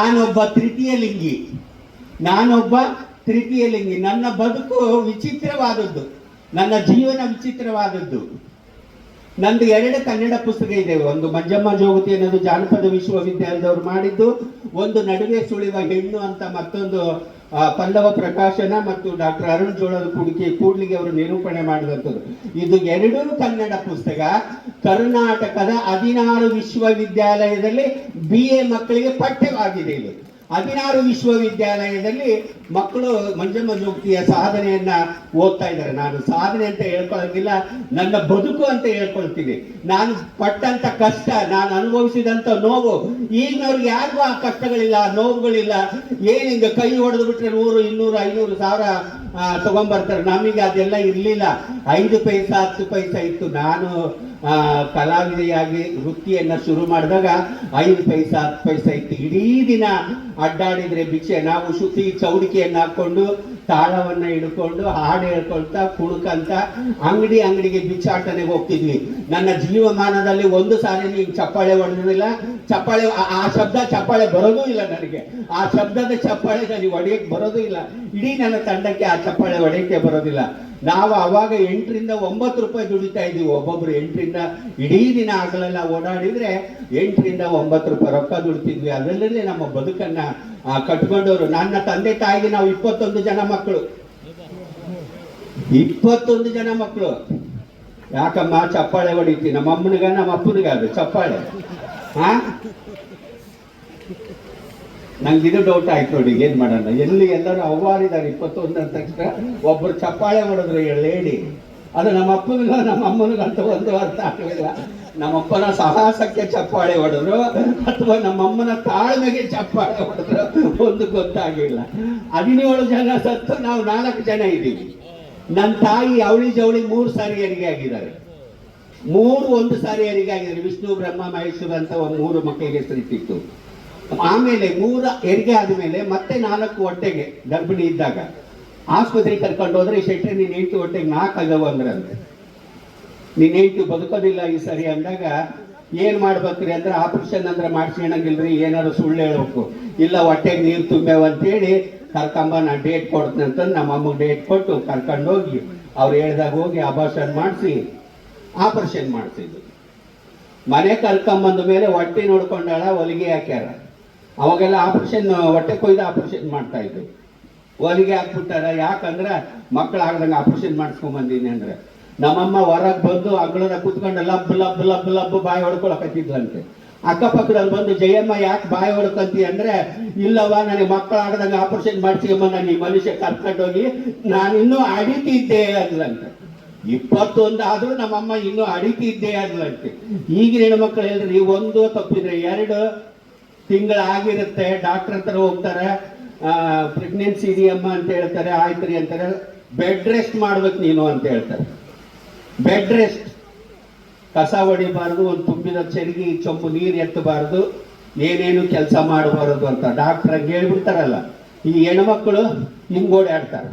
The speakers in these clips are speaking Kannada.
ನಾನೊಬ್ಬ ತೃತೀಯ ಲಿಂಗಿ ನಾನೊಬ್ಬ ತೃತೀಯ ಲಿಂಗಿ ನನ್ನ ಬದುಕು ವಿಚಿತ್ರವಾದದ್ದು. ನನ್ನ ಜೀವನ ವಿಚಿತ್ರವಾದದ್ದು. ನಂದು ಎರಡು ಕನ್ನಡ ಪುಸ್ತಕ ಇದೆ. ಒಂದು ಮಂಜಮ್ಮ ಜೋಗತಿ ಅನ್ನೋದು ಜಾನಪದ ವಿಶ್ವವಿದ್ಯಾಲಯದವರು ಮಾಡಿದ್ದು, ಒಂದು ನಡುವೆ ಸುಳಿವ ಹೆಣ್ಣು ಅಂತ ಮತ್ತೊಂದು ಪಲ್ಲವ ಪ್ರಕಾಶನ ಮತ್ತು ಡಾಕ್ಟರ್ ಅರುಣ್ ಜೋಳದ ಕುಡಿಕೆ ಕೂಡ್ಲಿಗೆ ಅವರು ನಿರೂಪಣೆ ಮಾಡಿದಂಥದ್ದು. ಇದು ಎರಡೂ ಕನ್ನಡ ಪುಸ್ತಕ. ಕರ್ನಾಟಕದ ಹದಿನಾರು ವಿಶ್ವವಿದ್ಯಾಲಯದಲ್ಲಿ ಬಿ ಎ ಮಕ್ಕಳಿಗೆ ಪಠ್ಯವಾಗಿದೆ ಇದು. ಹದಿನಾರು ವಿಶ್ವವಿದ್ಯಾಲಯದಲ್ಲಿ ಮಕ್ಕಳು ಮಂಜಮ್ಮ ಜೋಕ್ತಿಯ ಸಾಧನೆಯನ್ನ ಓದ್ತಾ ಇದ್ದಾರೆ. ನಾನು ಸಾಧನೆ ಅಂತ ಹೇಳ್ಕೊಳ್ಳೋದಿಲ್ಲ, ನನ್ನ ಬದುಕು ಅಂತ ಹೇಳ್ಕೊಳ್ತೀನಿ. ನಾನು ಪಟ್ಟಂತ ಕಷ್ಟ, ನಾನು ಅನುಭವಿಸಿದಂತ ನೋವು, ಈಗಿನವ್ರಿಗೆ ಯಾರಿಗೂ ಆ ಕಷ್ಟಗಳಿಲ್ಲ ನೋವುಗಳಿಲ್ಲ. ಏನ್ ಹಿಂಗ ಕೈ ಹೊಡೆದು ಬಿಟ್ರೆ ನೂರು, ಇನ್ನೂರು, ಐನೂರು ಸಾವಿರ ತಗೊಂಡ್ಬರ್ತಾರೆ ನಮಗೆ ಅದೆಲ್ಲ ಇರಲಿಲ್ಲ. ಐದು ಪೈಸಾ, ಹತ್ತು ಪೈಸಾ ಇತ್ತು. ನಾನು ಕಲಾವಿದೆಯಾಗಿ ವೃತ್ತಿಯನ್ನು ಶುರು ಮಾಡಿದಾಗ ಐದು ಪೈಸಾ, ಹತ್ತು ಪೈಸಾ ಇತ್ತು. ಇಡೀ ದಿನ ಅಡ್ಡಾಡಿದ್ರೆ ಭಿಕ್ಷೆ. ನಾವು ಶುತಿ ಚೌಡಿಕೆಯನ್ನ ಹಾಕ್ಕೊಂಡು ತಾಳವನ್ನ ಹಿಡ್ಕೊಂಡು ಹಾಡು ಹೇಳ್ಕೊಳ್ತಾ, ಕುಣುಕಂತ ಅಂಗಡಿ ಅಂಗಡಿಗೆ ಭಿಕ್ಷಾಟನೆಗೆ ಹೋಗ್ತಿದ್ವಿ. ನನ್ನ ಜೀವಮಾನದಲ್ಲಿ ಒಂದು ಸಾರಿ ನೀವು ಚಪ್ಪಾಳೆ ಹೊಡೆದಿಲ್ಲ. ಚಪ್ಪಾಳೆ, ಆ- ಶಬ್ದ ಚಪ್ಪಾಳೆ ಬರೋದೂ ಇಲ್ಲ ನನಗೆ. ಆ ಶಬ್ದದ ಚಪ್ಪಾಳೆ ನನಗೆ ಹೊಡೆಯಕ್ಕೆ ಬರೋದೂ ಇಲ್ಲ. ಇಡೀ ನನ್ನ ತಂಡಕ್ಕೆ ಆ ಚಪ್ಪಾಳೆ ಹೊಡೆಯಕ್ಕೆ ಬರೋದಿಲ್ಲ. ನಾವು ಅವಾಗ ಎಂಟರಿಂದ ಒಂಬತ್ತು ರೂಪಾಯಿ ದುಡಿತಾ ಇದೀವಿ ಒಬ್ಬೊಬ್ರು ಎಂಟರಿಂದ ಇಡೀ ದಿನ ಆಗಲೆಲ್ಲ ಓಡಾಡಿದ್ರೆ ಎಂಟರಿಂದ ಒಂಬತ್ತು ರೂಪಾಯಿ ರೊಕ್ಕ ದುಡಿತಿದ್ವಿ. ಅದರಲ್ಲೇ ನಮ್ಮ ಬದುಕನ್ನ ಕಟ್ಕೊಂಡವರು. ನನ್ನ ತಂದೆ ತಾಯಿಗೆ ನಾವು ಇಪ್ಪತ್ತೊಂದು ಜನ ಮಕ್ಕಳು. ಇಪ್ಪತ್ತೊಂದು ಜನ ಮಕ್ಕಳು. ಯಾಕಮ್ಮ? ಚಪ್ಪಾಳೆ ಹೊಡಿತಿ. ನಮ್ಮ ಅಮ್ಮನಿಗ? ನಮ್ಮ ಅಪ್ಪನಿಗ ಅದು? ಚಪ್ಪಾಳೆ. ಹಾ ನಂಗೆ ಇದು ಡೌಟ್ ಆಯ್ತು ನೋಡಿ, ಏನ್ ಮಾಡೋಣ? ಎಲ್ಲಿ ಎಲ್ಲರೂ ಅವ್ವಾರಿದ್ದಾರೆ ಇಪ್ಪತ್ತೊಂದರ ತಕ್ಷಣ. ಒಬ್ಬರು ಚಪ್ಪಾಳೆ ಹೊಡೆದ್ರು ಹೇಳಿ ಅದು ನಮ್ಮ ಅಪ್ಪನಿಗ, ನಮ್ಮ ಅಮ್ಮನಿಗ ಅಂತ ಒಂದು ಅರ್ಥ ಆಗಲಿಲ್ಲ. ನಮ್ಮಪ್ಪನ ಸಾಹಸಕ್ಕೆ ಚಪ್ಪಾಳೆ ಹೊಡೆದ್ರು, ಅಥವಾ ನಮ್ಮಮ್ಮನ ತಾಳ್ಮೆಗೆ ಚಪ್ಪಾಳೆ ಹೊಡೆದ್ರು, ಒಂದು ಗೊತ್ತಾಗಿಲ್ಲ ಹದಿನೇಳು ಜನ ಸತ್ತು ನಾವು ನಾಲ್ಕು ಜನ ಇದ್ದೀವಿ. ನನ್ನ ತಾಯಿ ಅವಳಿ ಜವಳಿ ಮೂರು ಸಾರಿ ಹೆರಿಗೆ ಆಗಿದ್ದಾರೆ. ಮೂರು ಒಂದು ಸಾರಿ ಹೆರಿಗೆ ಆಗಿದ್ದಾರೆ. ವಿಷ್ಣು, ಬ್ರಹ್ಮ, ಮಹೇಶ್ವರ ಅಂತ ಒಂದು ಮೂರು ಮಕ್ಕಳಿಗೆ ಹೆಸರಿಟ್ಟಿತ್ತು ಆಮೇಲೆ ಮೂರ, ಹೆರಿಗೆ ಆದಮೇಲೆ ಮತ್ತೆ ನಾಲ್ಕು ಹೊಟ್ಟೆಗೆ ಗರ್ಭಿಣಿ ಇದ್ದಾಗ ಆಸ್ಪತ್ರೆಗೆ ಕರ್ಕೊಂಡು ಹೋದ್ರೆ ಶೆಟ್ಟಿ ನೀನು ಹೆಂಡತಿ ಹೊಟ್ಟೆಗೆ ನಾಲ್ಕು ಆಗವು ಅಂದ್ರಂತೆ. ನೀನು ಎಂಟು ಬದುಕೋದಿಲ್ಲ ಈ ಸರಿ ಅಂದಾಗ ಏನು ಮಾಡ್ಬೇಕ್ರಿ ಅಂದ್ರೆ ಆಪರೇಷನ್ ಅಂದ್ರೆ ಮಾಡ್ಸ್ಕೊಳಂಗಿಲ್ರಿ ಏನಾದ್ರು ಸುಳ್ಳು ಹೇಳ್ಬೇಕು. ಇಲ್ಲ, ಹೊಟ್ಟೆಗೆ ನೀರು ತುಂಬ್ಯಾವ ಅಂತೇಳಿ ಕರ್ಕೊಂಬ ನಾನು ಡೇಟ್ ಕೊಡ್ತೀನಿ ಅಂತ ನಮ್ಮ ಅಮ್ಮಗೆ ಡೇಟ್ ಕೊಟ್ಟು ಕರ್ಕೊಂಡು ಹೋಗಿ ಅವ್ರು ಹೇಳ್ದಾಗ ಹೋಗಿ ಅಬಾರ್ಷನ್ ಮಾಡಿಸಿ, ಆಪರೇಷನ್ ಮಾಡಿಸಿದ್ದು ಮನೆ ಕರ್ಕೊಂಬಂದ ಮೇಲೆ ಹೊಟ್ಟೆ ನೋಡ್ಕೊಂಡಾಳ, ಹೊಲಿಗೆ ಹಾಕ್ಯಾರ. ಅವಾಗೆಲ್ಲ ಆಪರೇಷನ್ ಹೊಟ್ಟೆ ಕೊಯ್ದು ಆಪರೇಷನ್ ಮಾಡ್ತಾ ಇದ್ರು. ಹೊಲಿಗೆ ಹಾಕ್ಬಿಟ್ಟಾರ. ಯಾಕಂದ್ರೆ ಮಕ್ಕಳು ಆಗದಂಗೆ ಆಪರೇಷನ್ ಮಾಡಿಸ್ಕೊಂಡ್ ಬಂದೀನಿ ಅಂದ್ರೆ. ನಮ್ಮಮ್ಮ ಹೊರಗೆ ಬಂದು ಅಂಗಳದ ಕುತ್ಕೊಂಡು ಲಬ್ ಲಬ್ ಲಬ್ ಲಬ್ ಬಾಯಿ ಹೊಡ್ಕೊಳಕತ್ತಿದ್ಲಂತೆ. ಅಕ್ಕಪಕ್ಕದಲ್ಲಿ ಬಂದು, ಜಯಮ್ಮ, ಯಾಕೆ ಬಾಯಿ ಹೊಡ್ಕಂತಿ? ಅಂದ್ರೆ ಇಲ್ಲವ ನನಗೆ ಮಕ್ಕಳು ಆಗದಂಗೆ ಆಪರೇಷನ್ ಮಾಡಿಸ್ಕೊಂಬ ನಾನು ಈ ಮನುಷ್ಯ ಕರ್ಕೊಂಡೋಗಿ ನಾನು ಇನ್ನೂ ಅಡಿತಿದ್ದೆ, ಅಂದ್ಲಂತೆ. ಇಪ್ಪತ್ತೊಂದು ಆದ್ರೂ ನಮ್ಮಮ್ಮ ಇನ್ನೂ ಅಡಿತಿದ್ದೆ, ಅಂದ್ಲಂತೆ. ಈಗಿನ ಹೆಣ್ಮಕ್ಳು ಹೇಳ್ರಿ ಒಂದು ತಪ್ಪಿದ್ರೆ ಎರಡು ತಿಂಗಳಾಗಿರುತ್ತೆ ಡಾಕ್ಟರ್ ಹತ್ರ ಹೋಗ್ತಾರೆ ಪ್ರೆಗ್ನೆನ್ಸಿ ಇದೆಯಮ್ಮ ಅಂತ ಹೇಳ್ತಾರೆ ಆಯ್ತ್ರಿ ಅಂತಾರೆ. ಬೆಡ್ ರೆಸ್ಟ್ ಮಾಡ್ಬೇಕು ನೀನು ಅಂತ ಹೇಳ್ತಾರೆ. ಬೆಡ್ ರೆಸ್ಟ್ ಕಸ ಹೊಡಿಬಾರ್ದು, ಒಂದು ತುಂಬಿದ ಚರಿಗೆ, ಚೊಂಬು ನೀರು ಎತ್ತಬಾರ್ದು, ಏನೇನು ಕೆಲಸ ಮಾಡಬಾರದು ಅಂತ ಡಾಕ್ಟರ್ ಹೇಳ್ಬಿಡ್ತಾರಲ್ಲ. ಈ ಹೆಣ್ಮಕ್ಳು ಹಿಂಗೆ ಓಡಾಡ್ತಾರೆ.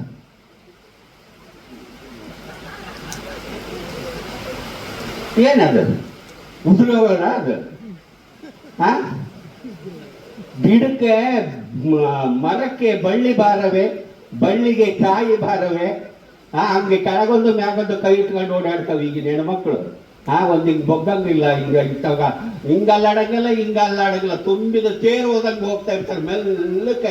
ಏನದು? ಉದ್ರೋಗ ಅದು? ಹಾ ಗಿಡಕ್ಕೆ ಮರಕ್ಕೆ ಬಳ್ಳಿ ಭಾರವೇ, ಬಳ್ಳಿಗೆ ಕಾಯಿ ಭಾರವೇ. ಆ, ಹಂಗೆ ಕೆಳಗೊಂದು ಮ್ಯಾಗೊಂದು ಕೈ ಇಟ್ಕೊಂಡು ಓಡಾಡ್ತಾವೆ ಈಗಿನ ಹೆಣ್ಮಕ್ಳು ಆ, ಒಂದು ಹಿಂಗೆ ಬೊಗ್ಗಂಗಿಲ್ಲ, ಹಿಂಗ ಇಟ್ಟಾಗ. ಹಿಂಗಲ್ಲಾಡಂಗಿಲ್ಲ ಹಿಂಗಲ್ಲಾಡಂಗಿಲ್ಲ. ಹಿಂಗ ತುಂಬಿದ ತೇರು ಹೋದಂಗೆ ಹೋಗ್ತಾ ಇರ್ತಾರೆ. ಮೆಲ್ಲಕ್ಕೆ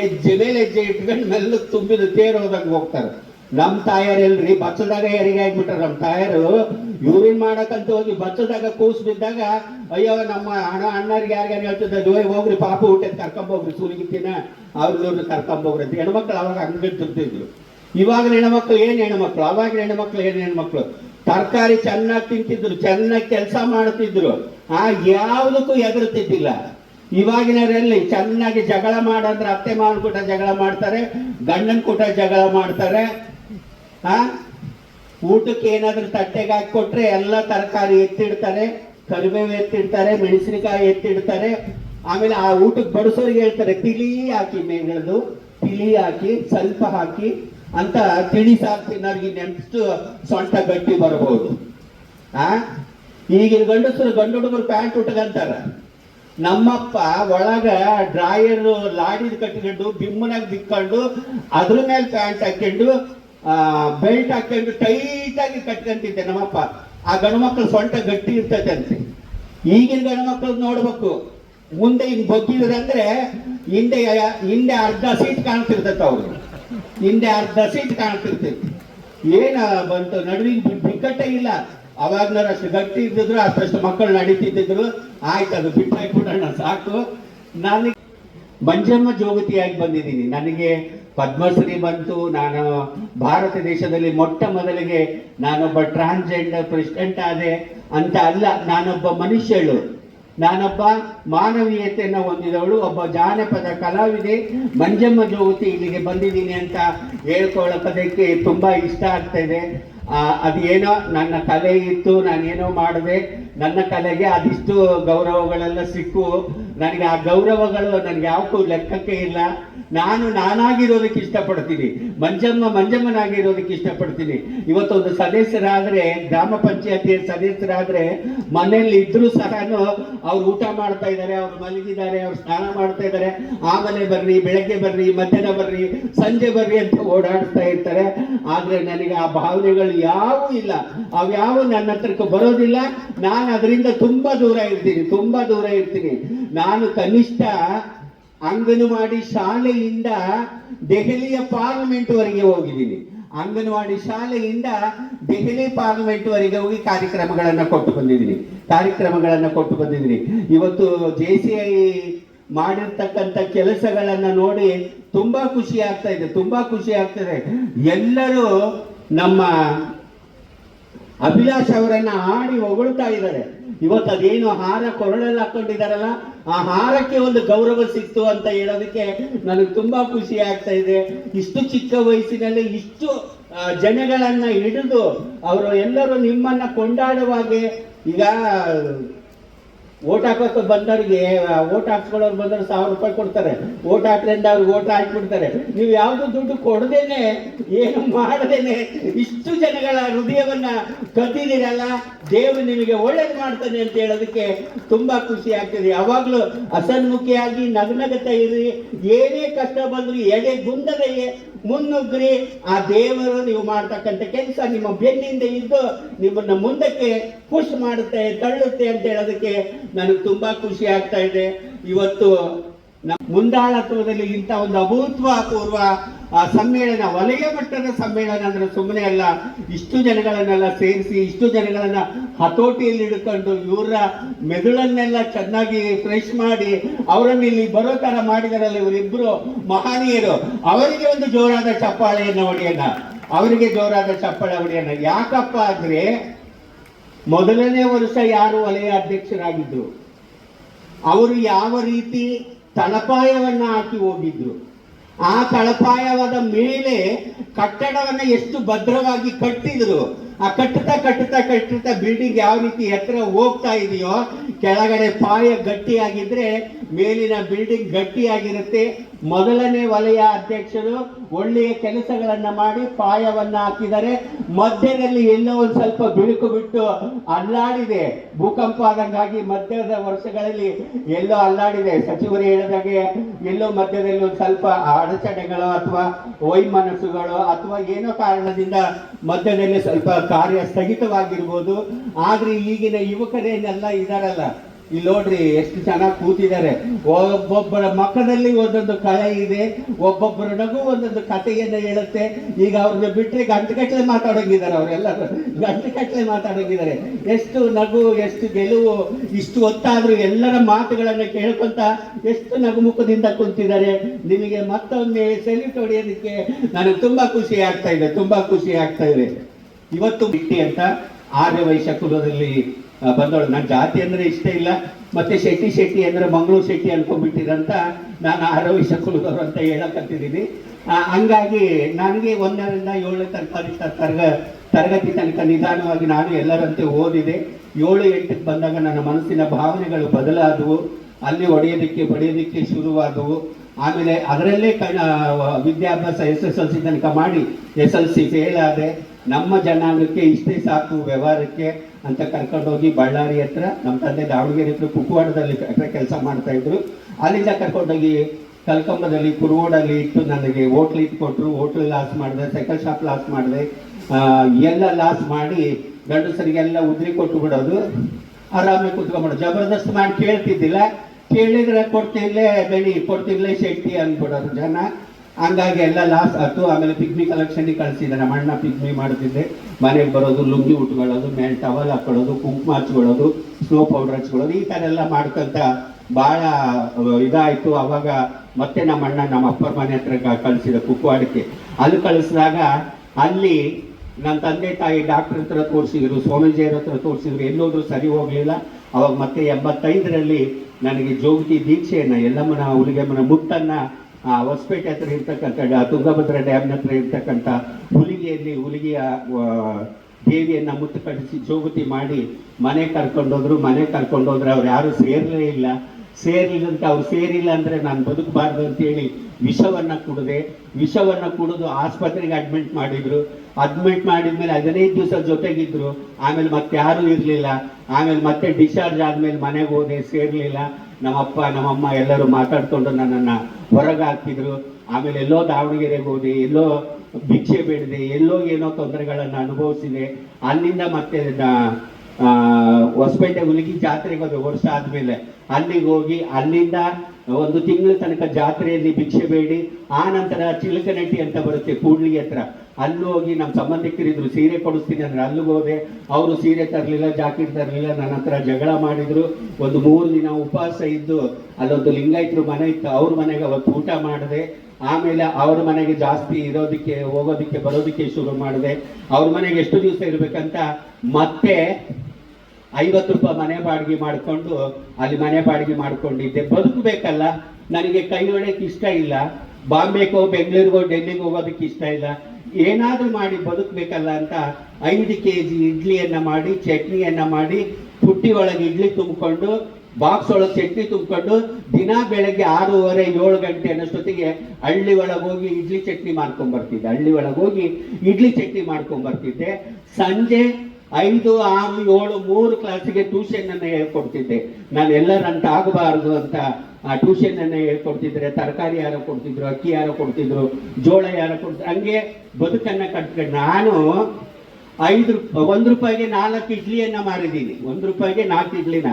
ಹೆಜ್ಜೆ ಮೇಲೆ ಹೆಜ್ಜೆ ಇಟ್ಕೊಂಡು ಮೆಲ್ಲಕ್ಕೆ ತುಂಬಿದ ತೇರು ಹೋದಂಗೆ ಹೋಗ್ತಾರೆ. ನಮ್ಮ ತಾಯರ್ ಎಲ್ರಿ ಬಚ್ಚದಾಗ ಹೆರಿಗೆ ಆಗ್ಬಿಟ್ರೆ ನಮ್ಮ ತಾಯರು ಯೂರಿನ್ ಮಾಡಕ್ಕಂತ ಹೋಗಿ ಬಚ್ಚದಾಗ ಕೂಸ್ ಬಿದ್ದಾಗ, ಅಯ್ಯೋ, ನಮ್ಮ ಹಣ ಅಣ್ಣರಿಗೆ ಯಾರ್ಯಾರು ಹೇಳ್ತಿದ್ದ, ದೋಯ್, ಹೋಗ್ರಿ, ಪಾಪ ಊಟಕ್ಕೆ ಕರ್ಕೊಂಬೋಗ್ರಿ ಸೂಲಿಗಿತ್ತಿನ ಅವ್ರನ್ನ ಕರ್ಕೊಂಬೋಗ್ರಿ ಅಂತ ಹೆಣ್ಮಕ್ಳು ಅವಾಗ ಹಂಗಿರ್ತಿರ್ತಿದ್ರು ಇವಾಗ ಹೆಣ್ಮಕ್ಳು ಏನ್ ಹೆಣ್ಮಕ್ಳು? ಅವಾಗ ಹೆಣ್ಮಕ್ಳು ಏನ್ ಹೆಣ್ಮಕ್ಳು? ತರಕಾರಿ ಚೆನ್ನಾಗಿ ತಿಂತಿದ್ರು, ಚೆನ್ನಾಗಿ ಕೆಲಸ ಮಾಡ್ತಿದ್ರು. ಆ ಯಾವುದಕ್ಕೂ ಎದುರುತ್ತಿದ್ದಿಲ್ಲ ಇವಾಗಿನವರಲ್ಲಿ ಚೆನ್ನಾಗಿ ಜಗಳ ಮಾಡಂದ್ರೆ ಅತ್ತೆ, ಮಾವನ ಕೂಟ ಜಗಳ ಮಾಡ್ತಾರೆ, ಗಂಡನ ಕೂಟ ಜಗಳ ಮಾಡ್ತಾರೆ. ಆ? ಊಟಕ್ಕೆ ಏನಾದ್ರೂ ತಟ್ಟೆಗೆ ಹಾಕಿಕೊಟ್ರೆ ಎಲ್ಲ ತರಕಾರಿ ಎತ್ತಿಡ್ತಾರೆ, ಕರಿಬೇವು ಎತ್ತಿಡ್ತಾರೆ, ಮೆಣಸಿನಕಾಯಿ ಎತ್ತಿಡ್ತಾರೆ. ಆಮೇಲೆ ಆ ಊಟಕ್ಕೆ ಬಡಿಸೋರಿಗೆ ಹೇಳ್ತಾರೆ, ತಿಳಿ ಹಾಕಿ ಮೇಗಳದು ತಿಳಿ ಹಾಕಿ, ಸ್ವಲ್ಪ ಹಾಕಿ ಅಂತ ತಿಳಿ ಸಾರು ತಿನ್ನೋರಿಗೆ ನೆಕ್ಸ್ಟ್ ಸೊಂಟ ಗಟ್ಟಿ ಬರಬಹುದು ಆ? ಈಗಿನ ಗಂಡಸರು ಗಂಡು ಹುಡುಗರು ಪ್ಯಾಂಟ್ ಉಟ್ಕಂತಾರ. ನಮ್ಮಪ್ಪ ಒಳಗ ಡ್ರಾಯರ್ ಲಾಡಿದ್ ಕಟ್ಕೊಂಡು ಬಿಮ್ಮನಾಗ ಬಿಕ್ಕೊಂಡು, ಅದ್ರ ಮೇಲೆ ಪ್ಯಾಂಟ್ ಹಾಕೊಂಡು ಬೆಲ್ಟ್ ಹಾಕೊಂಡು ಟೈಟ್ ಆಗಿ ಕಟ್ಕೊಂತಿದ್ದೆ ನಮ್ಮಪ್ಪ. ಆ ಗಂಡು ಮಕ್ಕಳು ಸೊಂಟ ಗಟ್ಟಿ ಇರ್ತೈತೆ ಅಂತೆ. ಈಗಿನ ಗಂಡು ಮಕ್ಕಳು ನೋಡ್ಬೇಕು. ಮುಂದೆ ಹಿಂಗ್ ಬಗ್ಗಿದ್ರಂದ್ರೆ ಹಿಂದೆ ಹಿಂದೆ ಅರ್ಧ ಸೀಟ್ ಕಾಣ್ತಿರ್ತೈತೆ ಅವ್ರು. ಹಿಂದೆ ಅರ್ಧ ಸೀಟ್ ಕಾಣ್ತಿರ್ತೈತಿ. ಏನ ಬಂತು? ನಡುವಿಗೆ ಬಿಕ್ಕಟ್ಟೇ ಇಲ್ಲ. ಅವಾಗ್ನವ್ರು ಅಷ್ಟು ಗಟ್ಟಿ ಇದ್ದಿದ್ರು, ಅಷ್ಟಷ್ಟು ಮಕ್ಕಳು ನಡೀತಿದ್ದಿದ್ರು. ಆಯ್ತು, ಅದು ಬಿಟ್ಟಾಕ್ಬಿಡೋಣ ಸಾಕು. ನನಗೆ ಮಂಜಮ್ಮ ಜೋಗತಿಯಾಗಿ ಬಂದಿದ್ದೀನಿ. ನನಗೆ ಪದ್ಮಶ್ರೀ ಬಂತು. ನಾನು ಭಾರತ ದೇಶದಲ್ಲಿ ಮೊಟ್ಟ ಮೊದಲಿಗೆ ನಾನೊಬ್ಬ ಟ್ರಾನ್ಸ್ಜೆಂಡರ್ ಪ್ರೆಸಿಡೆಂಟ್ ಆದೆ ಅಂತ ಅಲ್ಲ, ನಾನೊಬ್ಬ ಮನುಷ್ಯಳು. ನಾನೊಬ್ಬ ಮಾನವೀಯತೆಯನ್ನು ಹೊಂದಿದವಳು, ಒಬ್ಬ ಜಾನಪದ ಕಲಾವಿದೆ. ಮಂಜಮ್ಮ ಜ್ಯೋತಿ ಇಲ್ಲಿಗೆ ಬಂದಿದ್ದೀನಿ ಅಂತ ಹೇಳ್ಕೊಳ್ಳೋದಕ್ಕೆ ತುಂಬ ಇಷ್ಟ ಆಗ್ತಾ ಇದೆ. ಅದೇನೋ ನನ್ನ ಕಲೆ ಇತ್ತು, ನಾನೇನೋ ಮಾಡಿದೆ. ನನ್ನ ಕಲೆಗೆ ಅದಿಷ್ಟು ಗೌರವಗಳೆಲ್ಲ ಸಿಕ್ಕು. ನನಗೆ ಆ ಗೌರವಗಳು ನನಗೆ ಯಾವಕ್ಕೂ ಲೆಕ್ಕಕ್ಕೆ ಇಲ್ಲ. ನಾನು ನಾನಾಗಿರೋದಕ್ಕೆ ಇಷ್ಟಪಡ್ತೀನಿ. ಮಂಜಮ್ಮ ಮಂಜಮ್ಮನಾಗಿರೋದಕ್ಕೆ ಇಷ್ಟಪಡ್ತೀನಿ. ಇವತ್ತೊಂದು ಸದಸ್ಯರಾದ್ರೆ, ಗ್ರಾಮ ಪಂಚಾಯತಿ ಸದಸ್ಯರಾದ್ರೆ ಮನೆಯಲ್ಲಿ ಇದ್ರೂ ಸಹ ಅವ್ರು ಊಟ ಮಾಡ್ತಾ ಇದ್ದಾರೆ ಅವ್ರು ಮಲಗಿದ್ದಾರೆ, ಅವ್ರು ಸ್ನಾನ ಮಾಡ್ತಾ ಇದ್ದಾರೆ ಆಮೇಲೆ ಬರ್ರಿ, ಬೆಳಗ್ಗೆ ಬರ್ರಿ, ಮಧ್ಯಾಹ್ನ ಬರ್ರಿ, ಸಂಜೆ ಬರ್ರಿ ಅಂತ ಓಡಾಡ್ತಾ ಇರ್ತಾರೆ. ಆದ್ರೆ ನನಗೆ ಆ ಭಾವನೆಗಳು ಯಾವೂ ಇಲ್ಲ. ಅವ್ಯಾವ ನನ್ನ ಹತ್ರಕ್ಕೆ ಬರೋದಿಲ್ಲ. ನಾನು ಅದರಿಂದ ತುಂಬಾ ದೂರ ಇರ್ತೀನಿ, ತುಂಬಾ ದೂರ ಇರ್ತೀನಿ. ನಾನು ಕನಿಷ್ಠ ಅಂಗನವಾಡಿ ಶಾಲೆಯಿಂದ ದೆಹಲಿಯ ಪಾರ್ಲಿಮೆಂಟ್ ವರೆಗೆ ಹೋಗಿದ್ದೀನಿ. ಅಂಗನವಾಡಿ ಶಾಲೆಯಿಂದ ದೆಹಲಿ ಪಾರ್ಲಿಮೆಂಟ್ ವರೆಗೆ ಹೋಗಿ ಕಾರ್ಯಕ್ರಮಗಳನ್ನ ಕೊಟ್ಟು ಬಂದಿದ್ದೀನಿ. ಕಾರ್ಯಕ್ರಮಗಳನ್ನ ಕೊಟ್ಟು ಬಂದಿದ್ದೀನಿ. ಇವತ್ತು ಜೆ ಸಿ ಐ ಮಾಡಿರ್ತಕ್ಕಂಥ ಕೆಲಸಗಳನ್ನ ನೋಡಿ ತುಂಬಾ ಖುಷಿ ಆಗ್ತಾ ಇದೆ, ತುಂಬಾ ಖುಷಿ ಆಗ್ತದೆ ಎಲ್ಲರೂ ನಮ್ಮ ಅಭಿಲಾಷ್ ಅವರನ್ನ ಆಡಿ ಹೊಗಳ್ತಾ ಇದ್ದಾರೆ. ಇವತ್ತು ಅದೇನು ಹಾರ ಕೊರಳಲ್ಲಿ ಹಾಕೊಂಡಿದಾರಲ್ಲ ಆ ಹಾರಕ್ಕೆ ಒಂದು ಗೌರವ ಸಿಕ್ತು ಅಂತ ಹೇಳೋದಕ್ಕೆ ನನಗೆ ತುಂಬಾ ಖುಷಿ ಆಗ್ತಾ ಇದೆ. ಇಷ್ಟು ಚಿಕ್ಕ ವಯಸ್ಸಿನಲ್ಲಿ ಇಷ್ಟು ಜನಗಳನ್ನ ಹಿಡಿದು ಅವರು ಎಲ್ಲರೂ ನಿಮ್ಮನ್ನ ಕೊಂಡಾಡುವಾಗೆ ಈಗ ಓಟ್ ಹಾಕೋಕೆ ಬಂದವ್ರಿಗೆ ಓಟ್ ಹಾಕ್ಸ್ಕೊಳ್ಳೋರು ಬಂದವ್ರು ಸಾವಿರ ರೂಪಾಯಿ ಕೊಡ್ತಾರೆ. ಓಟ್ ಹಾಕ್ರಿಂದ ಅವ್ರಿಗೆ ಓಟ್ ಹಾಕ್ಬಿಡ್ತಾರೆ. ನೀವು ಯಾವುದು ದುಡ್ಡು ಕೊಡದೇನೆ, ಏನು ಮಾಡದೇನೆ, ಇಷ್ಟು ಜನಗಳ ಹೃದಯವನ್ನ ಕದ್ದಿದ್ದೀರಲ್ಲ, ದೇವರು ನಿಮಗೆ ಒಳ್ಳೇದು ಮಾಡ್ತಾನೆ ಅಂತ ಹೇಳೋದಕ್ಕೆ ತುಂಬಾ ಖುಷಿ ಆಗ್ತದೆ. ಯಾವಾಗ್ಲೂ ಅಸನ್ಮುಖಿಯಾಗಿ ನಗ್ನಗತ ಇರಿ. ಏನೇ ಕಷ್ಟ ಬಂದ್ರು ಎಡೆ ಗುಂದದೆ ಮುನ್ನುಗ್ರಿ ಆ ದೇವರು ನೀವು ಮಾಡ್ತಕ್ಕಂಥ ಕೆಲಸ ನಿಮ್ಮ ಬೆನ್ನಿಂದ ಇದ್ದು ನಿಮ್ಮನ್ನ ಮುಂದಕ್ಕೆ ಪುಷ್ ಮಾಡುತ್ತೆ, ತಳ್ಳುತ್ತೆ ಅಂತ ಹೇಳೋದಕ್ಕೆ ನನಗೆ ತುಂಬಾ ಖುಷಿ ಆಗ್ತಾ ಇದೆ. ಇವತ್ತು ಮುಂದಾಳತ್ವದಲ್ಲಿ ಇಂಥ ಒಂದು ಅಭೂತಪೂರ್ವ ಸಮ್ಮೇಳನ, ವಲಯ ಮಟ್ಟದ ಸಮ್ಮೇಳನ ಅಂದ್ರೆ ಸುಮ್ಮನೆ ಅಲ್ಲ, ಇಷ್ಟು ಜನಗಳನ್ನೆಲ್ಲ ಸೇರಿಸಿ, ಇಷ್ಟು ಜನಗಳನ್ನ ಹತೋಟಿಯಲ್ಲಿ ಹಿಡ್ಕೊಂಡು ಇವರ ಮೆದುಳನ್ನೆಲ್ಲ ಚೆನ್ನಾಗಿ ಫ್ರೆಶ್ ಮಾಡಿ, ಅವರನ್ನು ಇಲ್ಲಿ ಬರೋ ತರ ಮಾಡಿದಾರಲ್ಲ ಇವರಿಬ್ರು ಮಹನೀಯರು. ಅವರಿಗೆ ಒಂದು ಜೋರಾದ ಚಪ್ಪಾಳೆಯನ್ನು ಹೊಡೆಯೋಣ. ಅವರಿಗೆ ಜೋರಾದ ಚಪ್ಪಾಳೆ ಹೊಡೆಯೋಣ. ಯಾಕಪ್ಪ ಅಂದ್ರೆ, ಮೊದಲನೇ ವರ್ಷ ಯಾರು ವಲಯ ಅಧ್ಯಕ್ಷರಾಗಿದ್ರು? ಅವರು ಯಾವ ರೀತಿ ತಳಪಾಯವನ್ನ ಹಾಕಿ ಹೋಗಿದ್ರು. ಆ ತಳಪಾಯವಾದ ಮೇಲೆ ಕಟ್ಟಡವನ್ನ ಎಷ್ಟು ಭದ್ರವಾಗಿ ಕಟ್ಟಿದ್ರು. ಆ ಕಟ್ಟುತ್ತಾ ಕಟ್ಟುತ್ತಾ ಕಟ್ಟುತ್ತಾ ಬಿಲ್ಡಿಂಗ್ ಯಾವ ರೀತಿ ಎತ್ತರ ಹೋಗ್ತಾ ಇದೆಯೋ, ಕೆಳಗಡೆ ಪಾಯ ಗಟ್ಟಿಯಾಗಿದ್ರೆ ಮೇಲಿನ ಬಿಲ್ಡಿಂಗ್ ಗಟ್ಟಿಯಾಗಿರುತ್ತೆ ಮೊದಲನೇ ವಲಯ ಅಧ್ಯಕ್ಷರು ಒಳ್ಳೆಯ ಕೆಲಸಗಳನ್ನ ಮಾಡಿ ಪಾಯವನ್ನ ಹಾಕಿದ್ದಾರೆ ಮಧ್ಯದಲ್ಲಿ ಎಲ್ಲೋ ಒಂದು ಸ್ವಲ್ಪ ಬಿಳುಕು ಬಿಟ್ಟು ಅಲ್ಲಾಡಿದೆ. ಭೂಕಂಪ ಆದಂಗಾಗಿ ಮಧ್ಯದ ವರ್ಷಗಳಲ್ಲಿ ಎಲ್ಲೋ ಅಲ್ಲಾಡಿದೆ. ಸಚಿವರು ಹೇಳಿದಾಗೆ ಎಲ್ಲೋ ಮಧ್ಯದಲ್ಲಿ ಒಂದು ಸ್ವಲ್ಪ ಅಡಚಣೆಗಳು ಅಥವಾ ವೈಮನಸ್ಸುಗಳು ಅಥವಾ ಏನೋ ಕಾರಣದಿಂದ ಮಧ್ಯದಲ್ಲಿ ಸ್ವಲ್ಪ ಕಾರ್ಯ ಸ್ಥಗಿತವಾಗಿರ್ಬೋದು. ಆದ್ರೆ ಈಗಿನ ಯುವಕರೇನೆಲ್ಲ ಇದಾರಲ್ಲ ಇಲ್ಲಿ ನೋಡ್ರಿ ಎಷ್ಟು ಚೆನ್ನಾಗಿ ಕೂತಿದ್ದಾರೆ. ಒಬ್ಬೊಬ್ಬರ ಮಕ್ಕದಲ್ಲಿ ಒಂದೊಂದು ಕಲೆ ಇದೆ, ಒಬ್ಬೊಬ್ಬರ ನಗು ಒಂದೊಂದು ಕಥೆಯನ್ನ ಹೇಳುತ್ತೆ. ಈಗ ಅವ್ರನ್ನ ಬಿಟ್ಟರೆ ಗಂಟೆಗಟ್ಟಲೆ ಮಾತಾಡೋಂಗಿದ್ದಾರೆ ಅವರೆಲ್ಲರೂ. ಗಂಟೆಗಟ್ಟಲೆ ಮಾತಾಡೋಂಗಿದ್ದಾರೆ. ಎಷ್ಟು ನಗು, ಎಷ್ಟು ಗೆಲುವು, ಇಷ್ಟು ಹೊತ್ತಾದ್ರೂ ಎಲ್ಲರ ಮಾತುಗಳನ್ನ ಕೇಳ್ಕೊಂತ ಎಷ್ಟು ನಗುಮುಖದಿಂದ ಕುಂತಿದ್ದಾರೆ. ನಿಮಗೆ ಮತ್ತೊಮ್ಮೆ ಸೆಲ್ಯೂಟ್ ಹೊಡೆಯೋದಕ್ಕೆ ನನಗೆ ತುಂಬಾ ಖುಷಿ ಆಗ್ತಾ ಇದೆ, ತುಂಬಾ ಖುಷಿ ಆಗ್ತಾ ಇದೆ. ಇವತ್ತು ಬಿಟ್ಟಿ ಅಂತ ಆರ್ಯ ವೈಶ್ಯ ಕುಲದಲ್ಲಿ ಬಂದವಳು. ನನ್ನ ಜಾತಿ ಅಂದ್ರೆ ಇಷ್ಟ ಇಲ್ಲ. ಮತ್ತೆ ಶೆಟ್ಟಿ ಶೆಟ್ಟಿ ಅಂದ್ರೆ ಮಂಗಳೂರು ಶೆಟ್ಟಿ ಅನ್ಕೊಂಡ್ಬಿಟ್ಟಿರಂತ ನಾನು ಆರೋಗ್ಯ ವೈಶ್ಯ ಕುಲದವರು ಅಂತ ಹೇಳಕತ್ತಿದ್ದೀನಿ. ಹಂಗಾಗಿ ನನಗೆ ಒಂದರಿಂದ ಏಳನೇ ತರಗತಿ ತರ್ಗ, ತರಗತಿ ತನಕ ನಿಧಾನವಾಗಿ ನಾನು ಎಲ್ಲರಂತೆ ಓದಿದೆ. ಏಳು, ಎಂಟಕ್ಕೆ ಬಂದಾಗ ನನ್ನ ಮನಸ್ಸಿನ ಭಾವನೆಗಳು ಬದಲಾದವು. ಅಲ್ಲಿ ಹೊಡೆಯೋದಕ್ಕೆ ಬಡಿಯೋದಕ್ಕೆ ಶುರುವಾದವು. ಆಮೇಲೆ ಅದರಲ್ಲೇ ಕಣ ವಿದ್ಯಾಭ್ಯಾಸ ಎಸ್ ಎಸ್ ಎಲ್ ಸಿ ತನಕ ಮಾಡಿ ಎಸ್ ಎಲ್ ಸಿ ಫೇಲ್ ಆದೆ. ನಮ್ಮ ಜನಾಂಗಕ್ಕೆ ಇಷ್ಟೇ ಸಾಕು ವ್ಯವಹಾರಕ್ಕೆ ಅಂತ ಕರ್ಕೊಂಡೋಗಿ ಬಳ್ಳಾರಿ ಹತ್ರ ನಮ್ಮ ತಂದೆ ದಾವಣಗೆರೆ ಹತ್ರ ಕುಕ್ಕವಾಡದಲ್ಲಿ ಕೆಲಸ ಮಾಡ್ತಾ ಇದ್ರು. ಅಲ್ಲಿಂದ ಕರ್ಕೊಂಡೋಗಿ ಕಲ್ಕಂಬದಲ್ಲಿ ಕುರುಗೋಡಲ್ಲಿ ಇಟ್ಟು ನನಗೆ ಹೋಟ್ಲ್ ಇಟ್ಕೊಟ್ರು. ಹೋಟ್ಲ್ ಲಾಸ್ ಮಾಡಿದೆ, ಸೈಕಲ್ ಶಾಪ್ ಲಾಸ್ ಮಾಡಿದೆ. ಎಲ್ಲ ಲಾಸ್ ಮಾಡಿ ಗಂಡಸರಿಗೆಲ್ಲ ಉದ್ರಿ ಕೊಟ್ಟು ಬಿಡೋದು. ಆರಾಮಾಗಿ ಕುತ್ಕೊಂಡ್ಬಿಡೋದು. ಜಬರ್ದಸ್ತ್ ಮಾಡಿ ಕೇಳ್ತಿದ್ದಿಲ್ಲ. ಕೇಳಿದ್ರೆ ಕೊಡ್ತಿರ್ಲೇ ಬೆಳಿ ಕೊಡ್ತಿರ್ಲೇ ಶೆಟ್ಟಿ ಅಂದ್ಬಿಡೋರು ಜನ. ಹಂಗಾಗಿ ಎಲ್ಲ ಲಾಸ್ ಆಯ್ತು ಆಮೇಲೆ ಪಿಗ್ಮಿ ಕಲೆಕ್ಷನ್ಗೆ ಕಳಿಸಿದೆ ನಮ್ಮ ಅಣ್ಣ ಪಿಗ್ಮಿ ಮಾಡ್ತಿದ್ದೆ ಮನೆಗೆ ಬರೋದು ಲುಂಗಿ ಉಟ್ಕೊಳ್ಳೋದು, ಮೇಲೆ ಟವಲ್ ಹಾಕೊಳ್ಳೋದು, ಕುಂಕುಮ ಹಚ್ಕೊಳ್ಳೋದು ಸ್ನೋ ಪೌಡರ್ ಹಚ್ಕೊಳ್ಳೋದು, ಈ ಥರ ಎಲ್ಲ ಮಾಡ್ಕೊಂತ ಭಾಳ ಇದಾಯಿತು. ಅವಾಗ ಮತ್ತೆ ನಮ್ಮ ಅಣ್ಣ ನಮ್ಮ ಅಪ್ಪರ ಮನೆ ಹತ್ರ ಕಳಿಸಿದ ಕುಕ್ಕುವಾಡಕ್ಕೆ ಅಲ್ಲಿ ಕಳಿಸಿದಾಗ ಅಲ್ಲಿ ನನ್ನ ತಂದೆ ತಾಯಿ ಡಾಕ್ಟರ್ ಹತ್ರ ತೋರಿಸಿದ್ರು ಸ್ವಾಮೀಜಿಯವ್ರ ಹತ್ರ ತೋರಿಸಿದ್ರು, ಎಲ್ಲೋದ್ರು ಸರಿ ಹೋಗಲಿಲ್ಲ. ಅವಾಗ ಮತ್ತೆ ಎಂಬತ್ತೈದರಲ್ಲಿ ನನಗೆ ಜೋಗತಿ ದೀಕ್ಷೆಯನ್ನು ಎಲ್ಲಮ್ಮನ ಹುಲಿಗೆಮ್ಮನ ಮುತ್ತನ್ನ ಆ ಹೊಸಪೇಟೆ ಹತ್ರ ಇರ್ತಕ್ಕಂಥ ತುಂಗಭದ್ರಾ ಡ್ಯಾಮ್ನ ಹತ್ರ ಇರ್ತಕ್ಕಂಥ ಹುಲಿಗೆಯಲ್ಲಿ ಹುಲಿಗೆಯ ದೇವಿಯನ್ನು ದೇವಿಯನ್ನ ಮುತ್ತು ಕಟ್ಟಿಸಿ ಜೋಗತಿ ಮಾಡಿ ಮನೆ ಕರ್ಕೊಂಡೋದ್ರು, ಮನೆ ಕರ್ಕೊಂಡೋದ್ರೆ ಅವ್ರು ಯಾರು ಸೇರಲೇ ಇಲ್ಲ. ಸೇರಿಲ್ಲಂತ ಅವ್ರು ಸೇರಿಲ್ಲ ಅಂದ್ರೆ ನಾನು ಬದುಕಬಾರ್ದು ಅಂತೇಳಿ ವಿಷವನ್ನ ಕುಡಿದೆ, ವಿಷವನ್ನ ಕುಡಿದು ಆಸ್ಪತ್ರೆಗೆ ಅಡ್ಮಿಟ್ ಮಾಡಿದ್ರು. ಅಡ್ಮಿಟ್ ಮಾಡಿದ್ಮೇಲೆ ಹದಿನೈದು ದಿವಸ ಜೊತೆಗಿದ್ರು. ಆಮೇಲೆ ಮತ್ತೆ ಯಾರೂ ಇರಲಿಲ್ಲ. ಆಮೇಲೆ ಮತ್ತೆ ಡಿಸ್ಚಾರ್ಜ್ ಆದ್ಮೇಲೆ ಮನೆಗೆ ಹೋದೆ, ಸೇರ್ಲಿಲ್ಲ. ನಮ್ಮಪ್ಪ, ನಮ್ಮಮ್ಮ ಎಲ್ಲರೂ ಮಾತಾಡ್ಕೊಂಡು ನನ್ನನ್ನು ಹೊರಗೆ ಹಾಕಿದ್ರು ಆಮೇಲೆ ಎಲ್ಲೋ ದಾವಣಗೆರೆಗೆ ಹೋದೆ, ಎಲ್ಲೋ ಭಿಕ್ಷೆ ಬೇಡಿದೆ, ಎಲ್ಲೋ ಏನೋ ತೊಂದರೆಗಳನ್ನು ಅನುಭವಿಸಿದೆ. ಅಲ್ಲಿಂದ ಮತ್ತೆ ಹೊಸಪೇಟೆ ಹುಲಿಗಿ ಜಾತ್ರೆಗೆ ಹೋದೆ ವರ್ಷ ಆದಮೇಲೆ. ಅಲ್ಲಿಗೆ ಹೋಗಿ, ಅಲ್ಲಿಂದ ಒಂದು ತಿಂಗಳ ತನಕ ಜಾತ್ರೆಯಲ್ಲಿ ಭಿಕ್ಷೆ ಬೇಡಿ, ಆ ನಂತರ ಚಿಲಕನಟ್ಟಿ ಅಂತ ಬರುತ್ತೆ ಕೂಡ್ಲಿ ಹತ್ರ. ಅಲ್ಲಿ ಹೋಗಿ ನಮ್ಮ ಸಂಬಂಧಿಕರಿದ್ರು ಸೀರೆ ಕೊಡಿಸ್ತೀನಿ ಅಂದ್ರೆ ಅಲ್ಲಿಗೆ ಹೋದೆ. ಅವರು ಸೀರೆ ತರಲಿಲ್ಲ, ಜಾಕೆಟ್ ತರಲಿಲ್ಲ, ನನ್ನ ಹತ್ರ ಜಗಳ ಮಾಡಿದ್ರು. ಒಂದು ಮೂರು ದಿನ ಉಪವಾಸ ಇದ್ದು ಅಲ್ಲೊಂದು ಲಿಂಗಾಯತರು ಮನೆ ಇತ್ತು. ಅವ್ರ ಮನೆಗೆ ಅವತ್ತು ಊಟ ಮಾಡಿದೆ. ಆಮೇಲೆ ಅವ್ರ ಮನೆಗೆ ಜಾಸ್ತಿ ಇರೋದಕ್ಕೆ, ಹೋಗೋದಕ್ಕೆ, ಬರೋದಕ್ಕೆ ಶುರು ಮಾಡಿದೆ. ಅವ್ರ ಮನೆಗೆ ಎಷ್ಟು ದಿವಸ ಇರಬೇಕಂತ ಮತ್ತೆ ಐವತ್ತು ರೂಪಾಯಿ ಮನೆ ಬಾಡಿಗೆ ಮಾಡಿಕೊಂಡು, ಅಲ್ಲಿ ಮನೆ ಬಾಡಿಗೆ ಮಾಡ್ಕೊಂಡಿದ್ದೆ. ಬದುಕಬೇಕಲ್ಲ? ನನಗೆ ಕೈ ಹೊಡೆಯಕ್ಕೆ ಇಷ್ಟ ಇಲ್ಲ. ಬಾಂಬೆಗೋ, ಬೆಂಗಳೂರಿಗೋ, ಡೆಲ್ಲಿಗೆ ಹೋಗೋದಕ್ಕೆ ಇಷ್ಟ ಇಲ್ಲ. ಏನಾದರೂ ಮಾಡಿ ಬದುಕಬೇಕಲ್ಲ ಅಂತ ಐದು ಕೆ ಜಿ ಇಡ್ಲಿಯನ್ನ ಮಾಡಿ, ಚಟ್ನಿಯನ್ನ ಮಾಡಿ, ಪುಟ್ಟಿ ಒಳಗೆ ಇಡ್ಲಿ ತುಂಬಿಕೊಂಡು ಬಾಕ್ಸ್ ಒಳಗೆ ಚಟ್ನಿ ತುಂಬಿಕೊಂಡು, ದಿನ ಬೆಳಗ್ಗೆ ಆರೂವರೆ, ಏಳು ಗಂಟೆ ಅನ್ನೋಷ್ಟೊತ್ತಿಗೆ ಹಳ್ಳಿ ಒಳಗೆ ಹೋಗಿ ಇಡ್ಲಿ ಚಟ್ನಿ ಮಾಡ್ಕೊಂಡ್ ಬರ್ತಿದ್ದೆ ಹಳ್ಳಿ ಒಳಗೆ ಹೋಗಿ ಇಡ್ಲಿ ಚಟ್ನಿ ಮಾಡ್ಕೊಂಡ್ ಬರ್ತಿದ್ದೆ ಸಂಜೆ ಐದು, ಆರು, ಏಳು, ಮೂರು ಕ್ಲಾಸಿಗೆ ಟ್ಯೂಷನ್ ಅನ್ನ ಹೇಳ್ಕೊಡ್ತಿದ್ದೆ. ನಾನು ಎಲ್ಲರಂತ ಆಗಬಾರದು ಅಂತ ಟ್ಯೂಷನ್ ಅನ್ನ ಹೇಳ್ಕೊಡ್ತಿದ್ರೆ ತರಕಾರಿ ಯಾರೋ ಕೊಡ್ತಿದ್ರು, ಅಕ್ಕಿ ಯಾರೋ ಕೊಡ್ತಿದ್ರು, ಜೋಳ ಯಾರೋ ಕೊಡ್ತಿದ್ರು, ಹಂಗೆ ಬದುಕನ್ನ ಕಟ್ಕೊಂಡು ನಾನು ಐದು ಒಂದು ರೂಪಾಯಿಗೆ ನಾಲ್ಕು ಇಡ್ಲಿಯನ್ನ ಮಾರಿದ್ದೀನಿ. ಒಂದು ರೂಪಾಯಿಗೆ ನಾಲ್ಕು ಇಡ್ಲಿನ.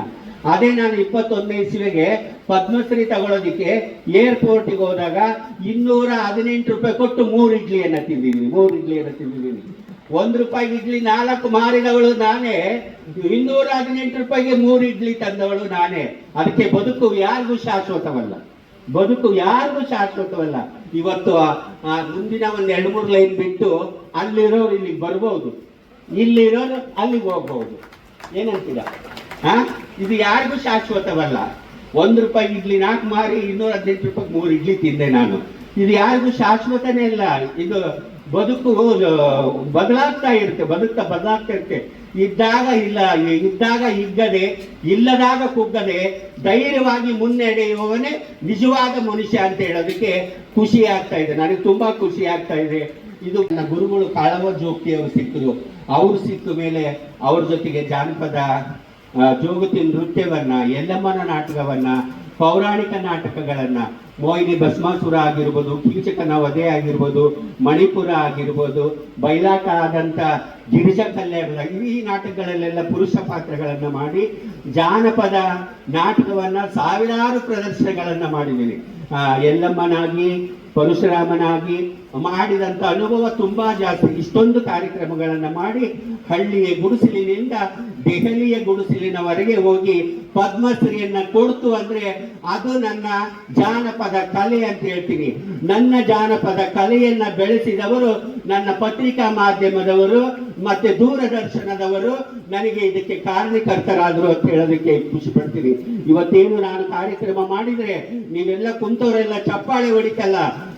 ಅದೇ ನಾನು ಇಪ್ಪತ್ತೊಂದನೇ ಇಸ್ವಿಗೆ ಪದ್ಮಶ್ರೀ ತಗೊಳ್ಳೋದಿಕ್ಕೆ ಏರ್ಪೋರ್ಟಿಗೆ ಹೋದಾಗ ಇನ್ನೂರ ಹದಿನೆಂಟು ರೂಪಾಯಿ ಕೊಟ್ಟು ಮೂರು ಇಡ್ಲಿಯನ್ನ ತಿಂದಿದ್ದೀನಿ. ಮೂರು ಇಡ್ಲಿಯನ್ನ ತಿಂದಿದ್ದೀನಿ. ಒಂದು ರೂಪಾಯಿ ಇಡ್ಲಿ, ನಾಲ್ಕು ಮಾರಿದವಳು ನಾನೇ. ಇನ್ನೂರ ಹದಿನೆಂಟು ರೂಪಾಯಿಗೆ ಮೂರು ಇಡ್ಲಿ ತಂದವಳು ನಾನೇ. ಅದಕ್ಕೆ ಬದುಕು ಯಾರಿಗೂ ಶಾಶ್ವತವಲ್ಲ. ಬದುಕು ಯಾರಿಗೂ ಶಾಶ್ವತವಲ್ಲ. ಇವತ್ತು ಆ- ಮುಂದಿನ ಒಂದು ಎರಡು ಮೂರು ಲೈನ್ ಬಿಟ್ಟು ಅಲ್ಲಿರೋರು ಇಲ್ಲಿಗೆ ಬರ್ಬೋದು. ಇಲ್ಲಿರೋರು ಅಲ್ಲಿಗೆ ಹೋಗ್ಬೋದು. ಏನಂತೀರ ಹಾ ಇದು ಯಾರಿಗೂ ಶಾಶ್ವತವಲ್ಲ. ಒಂದು ರೂಪಾಯಿ ಇಡ್ಲಿ, ನಾಲ್ಕು ಮಾರಿ, ಇನ್ನೂರ ಹದಿನೆಂಟು ರೂಪಾಯಿ ಮೂರು ಇಡ್ಲಿ ತಿಂದೆ ನಾನು. ಇದು ಯಾರಿಗೂ ಶಾಶ್ವತನೇ ಇಲ್ಲ. ಇದು ಬದುಕು ಬದಲಾಗ್ತಾ ಇರುತ್ತೆ, ಬದುಕ್ತಾ ಬದಲಾಗ್ತಾ ಇರುತ್ತೆ ಇದ್ದಾಗ ಇಲ್ಲ, ಇದ್ದಾಗ ಇದ್ದದೆ ಇಲ್ಲದಾಗ ಕುಗ್ಗದೆ, ಧೈರ್ಯವಾಗಿ ಮುನ್ನಡೆಯುವವನೇ ನಿಜವಾದ ಮನುಷ್ಯ ಅಂತ ಹೇಳೋದಕ್ಕೆ ಖುಷಿ ಆಗ್ತಾ ಇದೆ. ನನಗೆ ತುಂಬಾ ಖುಷಿ ಆಗ್ತಾ ಇದೆ. ಇದು ನನ್ನ ಗುರುಗಳು ಕಾಳವ ಜೋಗಿ ಅವರು ಸಿಕ್ಕರು ಅವರು ಸಿಕ್ಕ ಮೇಲೆ ಅವ್ರ ಜೊತೆಗೆ ಜಾನಪದ ಜೋಗತಿ ನೃತ್ಯವನ್ನ ಎಲ್ಲಮ್ಮನ ನಾಟಕವನ್ನ ಪೌರಾಣಿಕ ನಾಟಕಗಳನ್ನ, ಮೋಹಿನಿ ಭಸ್ಮಾಸುರ ಆಗಿರ್ಬೋದು ಕೀಚಕನ ವಧೆ ಆಗಿರ್ಬೋದು, ಮಣಿಪುರ ಆಗಿರ್ಬೋದು ಬೈಲಾಟ ಆದಂತ ಗಿರಿಜ ಕಲ್ಯಾಣ ಈ ನಾಟಕಗಳಲ್ಲೆಲ್ಲ ಪುರುಷ ಪಾತ್ರಗಳನ್ನ ಮಾಡಿ ಜಾನಪದ ನಾಟಕವನ್ನ ಸಾವಿರಾರು ಪ್ರದರ್ಶನಗಳನ್ನ ಮಾಡಿದ್ದೀನಿ ಎಲ್ಲಮ್ಮನಾಗಿ ಪರಶುರಾಮನಾಗಿ ಮಾಡಿದಂತ ಅನುಭವ ತುಂಬಾ ಜಾಸ್ತಿ. ಇಷ್ಟೊಂದು ಕಾರ್ಯಕ್ರಮಗಳನ್ನ ಮಾಡಿ ಹಳ್ಳಿಯ ಗುಡಿಸಿಲಿನಿಂದ ದೆಹಲಿಯ ಗುಡಿಸಿಲಿನವರೆಗೆ ಹೋಗಿ ಪದ್ಮಶ್ರೀಯನ್ನ ಕೊಡ್ತು ಅಂದ್ರೆ ಅದು ನನ್ನ ಜಾನಪದ ಕಲೆ ಅಂತ ಹೇಳ್ತೀನಿ. ನನ್ನ ಜಾನಪದ ಕಲೆಯನ್ನ ಬೆಳೆಸಿದವರು ನನ್ನ ಪತ್ರಿಕಾ ಮಾಧ್ಯಮದವರು ಮತ್ತೆ ದೂರದರ್ಶನದವರು ನನಗೆ ಇದಕ್ಕೆ ಕಾರಣಕರ್ತರಾದರು ಅಂತ ಹೇಳೋದಕ್ಕೆ ಖುಷಿ ಪಡ್ತೀನಿ ಇವತ್ತೇನು ನಾನು ಕಾರ್ಯಕ್ರಮ ಮಾಡಿದ್ರೆ ನೀವೆಲ್ಲ ಕುಂತವರೆಲ್ಲ ಚಪ್ಪಾಳೆ ಹೊಡಿತಲ್ಲ,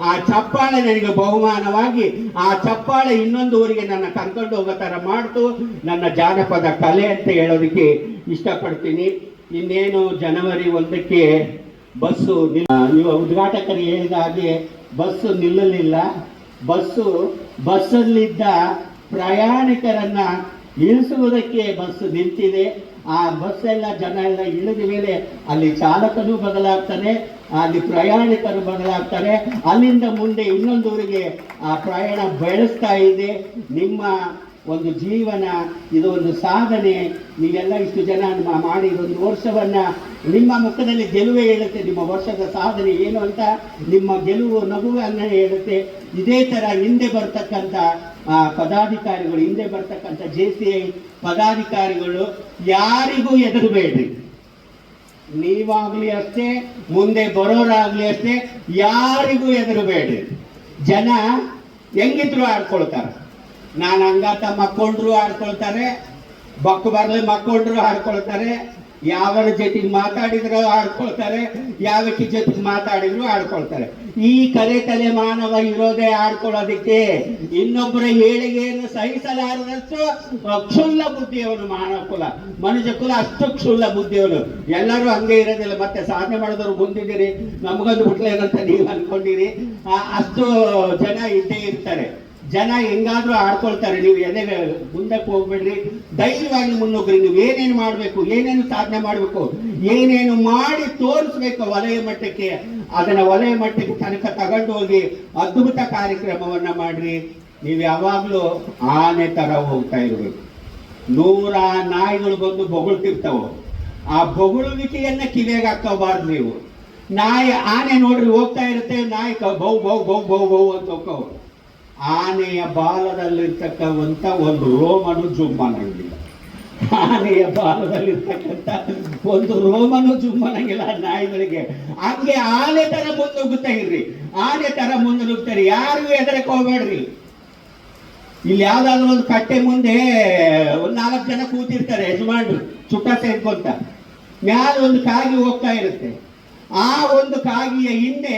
ಆ ಚಪ್ಪಾಳೆ ನನಗೆ ಬಹುಮಾನವಾಗಿ, ಆ ಚಪ್ಪಾಳೆ ಇನ್ನೊಂದು ಊರಿಗೆ ನನ್ನ ಕರ್ಕೊಂಡು ಹೋಗೋ ಥರ ಮಾಡ್ತು. ನನ್ನ ಜಾನಪದ ಕಲೆ ಅಂತ ಹೇಳೋದಕ್ಕೆ ಇಷ್ಟಪಡ್ತೀನಿ. ಇನ್ನೇನು ಜನವರಿ ಒಂದಕ್ಕೆ ಬಸ್ಸು ನೀವು ಉದ್ಘಾಟಕರು ಹೇಳಿದ ಹಾಗೆ ಬಸ್ಸು ನಿಲ್ಲಲಿಲ್ಲ. ಬಸ್ಸು ಬಸ್ಸಲ್ಲಿದ್ದ ಪ್ರಯಾಣಿಕರನ್ನ ಇಳಿಸುವುದಕ್ಕೆ ಬಸ್ ನಿಂತಿದೆ. ಆ ಬಸ್ ಎಲ್ಲ ಜನ ಎಲ್ಲ ಇಳಿದ ಮೇಲೆ ಅಲ್ಲಿ ಚಾಲಕನು ಬದಲಾಗ್ತಾನೆ, ಅಲ್ಲಿ ಪ್ರಯಾಣಿಕರು ಬದಲಾಗ್ತಾರೆ. ಅಲ್ಲಿಂದ ಮುಂದೆ ಇನ್ನೊಂದು ಊರಿಗೆ ಆ ಪ್ರಯಾಣ ಬೆಳೆಸ್ತಾ ಇದೆ. ನಿಮ್ಮ ಒಂದು ಜೀವನ, ಇದು ಒಂದು ಸಾಧನೆ. ನೀವೆಲ್ಲ ಇಷ್ಟು ಜನ ಮಾಡಿ ಒಂದು ವರ್ಷವನ್ನ ನಿಮ್ಮ ಮುಖದಲ್ಲಿ ಗೆಲುವೇ ಹೇಳುತ್ತೆ. ನಿಮ್ಮ ವರ್ಷದ ಸಾಧನೆ ಏನು ಅಂತ ನಿಮ್ಮ ಗೆಲುವು ನಗುವನ್ನ ಹೇಳುತ್ತೆ. ಇದೇ ತರ ಹಿಂದೆ ಬರ್ತಕ್ಕಂಥ ಆ, ಪದಾಧಿಕಾರಿಗಳು ಹಿಂದೆ ಬರ್ತಕ್ಕಂಥ ಜೆ ಸಿ ಐ ಪದಾಧಿಕಾರಿಗಳು ಯಾರಿಗೂ ಎದುರಬೇಡ್ರಿ ನೀವಾಗ್ಲಿ ಅಷ್ಟೇ ಮುಂದೆ ಬರೋರಾಗ್ಲಿ ಅಷ್ಟೇ ಯಾರಿಗೂ ಎದುರಬೇಡ್ರಿ ಜನ ಹೆಂಗಿದ್ರು ಆಡ್ಕೊಳ್ತಾರೆ. ನಾನು ಹಂಗಾತ ಮಕ್ಕೊಂಡ್ರು ಆಡ್ಕೊಳ್ತಾರೆ ಬಕ್ಕು ಬರ್ಲಿ ಮಕ್ಕೊಂಡ್ರು ಆಡ್ಕೊಳ್ತಾರೆ ಯಾವರ ಜೊತೆಗೆ ಮಾತಾಡಿದ್ರು ಆಡ್ಕೊಳ್ತಾರೆ, ಯಾವಕ್ಕೆ ಜೊತೆಗೆ ಮಾತಾಡಿದ್ರು ಆಡ್ಕೊಳ್ತಾರೆ. ಈ ಕರೆ ತಲೆ ಮಾನವ ಇರೋದೇ ಆಡ್ಕೊಳ್ಳೋದಕ್ಕೆ ಇನ್ನೊಬ್ಬರ ಏಳಿಗೆಯನ್ನು ಸಹಿಸಲಾರದಷ್ಟು ಕ್ಷುಲ್ಲ ಬುದ್ಧಿಯವನು ಮಾನವ ಕುಲ, ಮನುಷ್ಯ ಕುಲ ಅಷ್ಟು ಕ್ಷುಲ್ಲ ಬುದ್ಧಿಯವನು ಎಲ್ಲರೂ ಹಂಗೆ ಇರೋದಿಲ್ಲ, ಮತ್ತೆ ಸಾಧನೆ ಮಾಡಿದವರು ಬಂದಿದ್ದೀರಿ ನಮಗೊಂದು ಬಿಟ್ಲೇನಂತ ನೀವು ಅನ್ಕೊಂಡಿರಿ. ಅಷ್ಟು ಜನ ಇದ್ದೇ ಇರ್ತಾರೆ. ಜನ ಹೆಂಗಾದ್ರೂ ಆಡ್ಕೊಳ್ತಾರೆ. ನೀವು ಎದೆ ಮುಂದಕ್ಕೆ ಹೋಗ್ಬೇಡ್ರಿ. ಧೈರ್ಯವಾಗಿ ಮುನ್ನುಗ್ರಿ. ನೀವು ಏನೇನು ಮಾಡಬೇಕು, ಏನೇನು ಸಾಧನೆ ಮಾಡಬೇಕು, ಏನೇನು ಮಾಡಿ ತೋರಿಸ್ಬೇಕು ವಲಯ ಮಟ್ಟಕ್ಕೆ, ಅದನ್ನ ವಲಯ ಮಟ್ಟಕ್ಕೆ ತನಕ ತಗೊಂಡು ಹೋಗಿ ಅದ್ಭುತ ಕಾರ್ಯಕ್ರಮವನ್ನ ಮಾಡ್ರಿ. ನೀವು ಯಾವಾಗಲೂ ಆನೆ ತರ ಹೋಗ್ತಾ ಇರಬೇಕು. ನೂರ ನಾಯಿಗಳು ಬಂದು ಬೊಗಳ್ತಿರ್ತಾವ. ಆ ಬೊಗಳುವಿಕೆಯನ್ನ ಕಿವಿಯಾಗ ಹಾಕೋಬಾರ್ದು ನೀವು. ನಾಯಿ ಆನೆ ನೋಡ್ರಿ ಹೋಗ್ತಾ ಇರುತ್ತೆ, ನಾಯಿ ಬೌ ಬೌ ಬೌ ಬೌ ಬೌ ಅಂತ ಆನೆಯ ಬಾಲದಲ್ಲಿರ್ತಕ್ಕಂಥ ಒಂದು ರೋಮನು ಜುಮ್ಮನಂಗಿಲ್ಲ. ಆನೆಯ ಬಾಲದಲ್ಲಿರ್ತಕ್ಕಂಥ ಒಂದು ರೋಮನು ಜುಮ್ಮನಂಗಿಲ್ಲ ನಾಯಿಗಳಿಗೆ. ಹಂಗೆ ಆನೆ ತರ ಮುಂದೋಗುತ್ತಾ ಇರ್ರಿ. ಆನೆ ತರ ಮುಂದೆ ನುಗ್ತಾರೆ. ಯಾರಿಗೂ ಹೆದರಕ್ಕೆ ಹೋಗ್ಬೇಡ್ರಿ. ಇಲ್ಲಿ ಯಾವ್ದಾದ್ರು ಒಂದು ಕಟ್ಟೆ ಮುಂದೆ ಒಂದ್ ನಾಲ್ಕು ಜನ ಕೂತಿರ್ತಾರೆ ಯಜಮಾನ್ರು ಚುಟ್ಟ ಸೇರ್ಕೊಂತ ಮ್ಯಾಲ ಒಂದು ಕಾಗಿ ಹೋಗ್ತಾ ಇರುತ್ತೆ. ಆ ಒಂದು ಕಾಗಿಯ ಹಿಂದೆ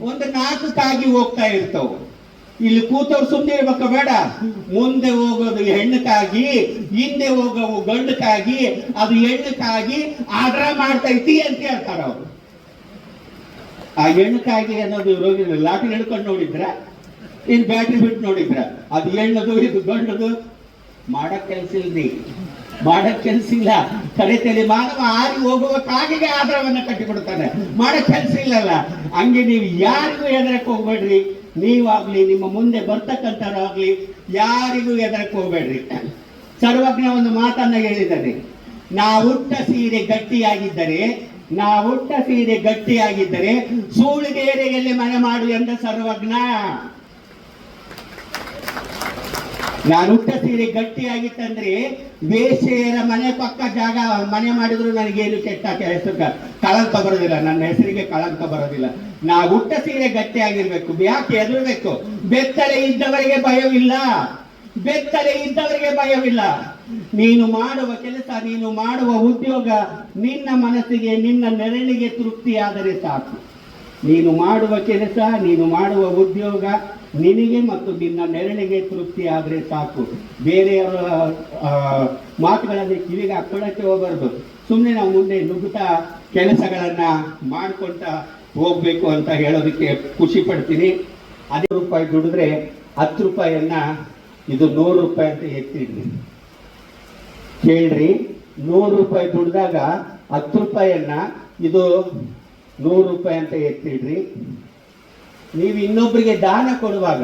ಒಂದು ನಾಲ್ಕು ಕಾಗಿ ಹೋಗ್ತಾ ಇರ್ತವು. ಇಲ್ಲಿ ಕೂತವ್ರು ಸುಮ್ಮನೆ ಇರ್ಬೇಕ, ಬೇಡ. ಮುಂದೆ ಹೋಗೋದು ಹೆಣ್ಣಕ್ಕಾಗಿ ಹಿಂದೆ ಹೋಗೋ ಗಂಡಕ್ಕಾಗಿ ಅದು ಹೆಣ್ಣಕ್ಕಾಗಿ ಆದ್ರ ಮಾಡ್ತೈತಿ ಅಂತ ಹೇಳ್ತಾರ ಅವರು. ಆ ಹೆಣ್ಣಕ್ಕಾಗಿ ಅನ್ನೋದು ರೋಗಿ ಲಾಟಿ ಹಿಡ್ಕೊಂಡು ನೋಡಿದ್ರ? ಇನ್ ಬ್ಯಾಟ್ರಿ ಬಿಟ್ಟು ನೋಡಿದ್ರ? ಅದು ಹೆಣ್ಣದು, ಇದು ಗಂಡದು. ಮಾಡಕ್ ಕೆಲ್ಸ ಇಲ್ರಿ. ಮಾಡಕ್ ಕೆಲ್ಸ ಇಲ್ಲ. ಕರೆತೇಲಿ ಮಾನವ ಆರಿ ಹೋಗುವ ಕಾಗಿಗೆ ಆಧಾರವನ್ನ ಕಟ್ಟಿಕೊಡ್ತಾನೆ. ಮಾಡಕ್ ಕೆಲ್ಸ ಇಲ್ಲಲ್ಲ. ಹಂಗೆ ನೀವು ಯಾರಿಗೂ ಹೆದರಕ್ ಹೋಗ್ಬೇಡ್ರಿ. ನೀವಾಗ್ಲಿ ನಿಮ್ಮ ಮುಂದೆ ಬರ್ತಕ್ಕಂಥವ್ರಾಗ್ಲಿ ಯಾರಿಗೂ ಎದರಕ್ಕೆ ಹೋಗಬೇಡ್ರಿ. ಸರ್ವಜ್ಞ ಒಂದು ಮಾತನ್ನು ಹೇಳಿದ್ದಾರೆ ನಾವುಟ್ಟ ಸೀರೆ ಗಟ್ಟಿಯಾಗಿದ್ದರೆ ನಾವುಟ್ಟ ಸೀರೆ ಗಟ್ಟಿಯಾಗಿದ್ದರೆ ಸೂಳಿಗೇರೆಯಲ್ಲಿ ಮನೆ ಮಾಡು ಎಂದ ಸರ್ವಜ್ಞ. ನಾನುಟ್ಟ ಸೀರೆ ಗಟ್ಟಿಯಾಗಿತ್ತಂದ್ರೆ ಬೇಸೆಯರ ಮನೆ ಪಕ್ಕ ಜಾಗ, ಮನೆ ಮಾಡಿದ್ರು ನನಗೇನು ಕೆಟ್ಟ ಹೆಸರು ಕಳಂಕ ಬರೋದಿಲ್ಲ, ನನ್ನ ಹೆಸರಿಗೆ ಕಳಂಕ ಬರೋದಿಲ್ಲ. ನಾವು ಉಟ್ಟ ಸೀರೆ ಗಟ್ಟಿಯಾಗಿರ್ಬೇಕು. ಯಾಕೆ ಎದುರಬೇಕು ಬೆತ್ತಲೆ ಇದ್ದವರಿಗೆ ಭಯವಿಲ್ಲ. ಬೆತ್ತಲೆ ಇದ್ದವರಿಗೆ ಭಯವಿಲ್ಲ. ನೀನು ಮಾಡುವ ಕೆಲಸ, ನೀನು ಮಾಡುವ ಉದ್ಯೋಗ ನಿನ್ನ ಮನಸ್ಸಿಗೆ, ನಿನ್ನ ನೆರಳಿಗೆ ತೃಪ್ತಿಯಾದರೆ ಸಾಕು. ನೀನು ಮಾಡುವ ಕೆಲಸ, ನೀನು ಮಾಡುವ ಉದ್ಯೋಗ ನಿನಗೆ ಮತ್ತು ನಿನ್ನ ನೆರಳಿಗೆ ತೃಪ್ತಿ ಆದರೆ ಸಾಕು. ಬೇರೆಯವರ ಮಾತುಗಳಲ್ಲಿ ಕಿವಿಗೆ ಹಾಕೊಳ್ಳಕ್ಕೆ ಹೋಗಬಾರ್ದು. ಸುಮ್ಮನೆ ನಾವು ಮುಂದೆ ನುಗ್ಗುತ್ತಾ ಕೆಲಸಗಳನ್ನು ಮಾಡ್ಕೊಂತ ಹೋಗ್ಬೇಕು ಅಂತ ಹೇಳೋದಕ್ಕೆ ಖುಷಿ ಪಡ್ತೀನಿ. ಅದೇ ರೂಪಾಯಿ ದುಡಿದ್ರೆ ಹತ್ತು ರೂಪಾಯಿಯನ್ನು ಇದು ನೂರು ರೂಪಾಯಿ ಅಂತ ಎತ್ತಿಡ್ರಿ. ಕೇಳ್ರಿ, ನೂರು ರೂಪಾಯಿ ದುಡ್ದಾಗ ಹತ್ತು ರೂಪಾಯಿಯನ್ನು ಇದು ನೂರು ರೂಪಾಯಿ ಅಂತ ಎತ್ತಿಡ್ರಿ. ನೀವು ಇನ್ನೊಬ್ಬರಿಗೆ ದಾನ ಕೊಡುವಾಗ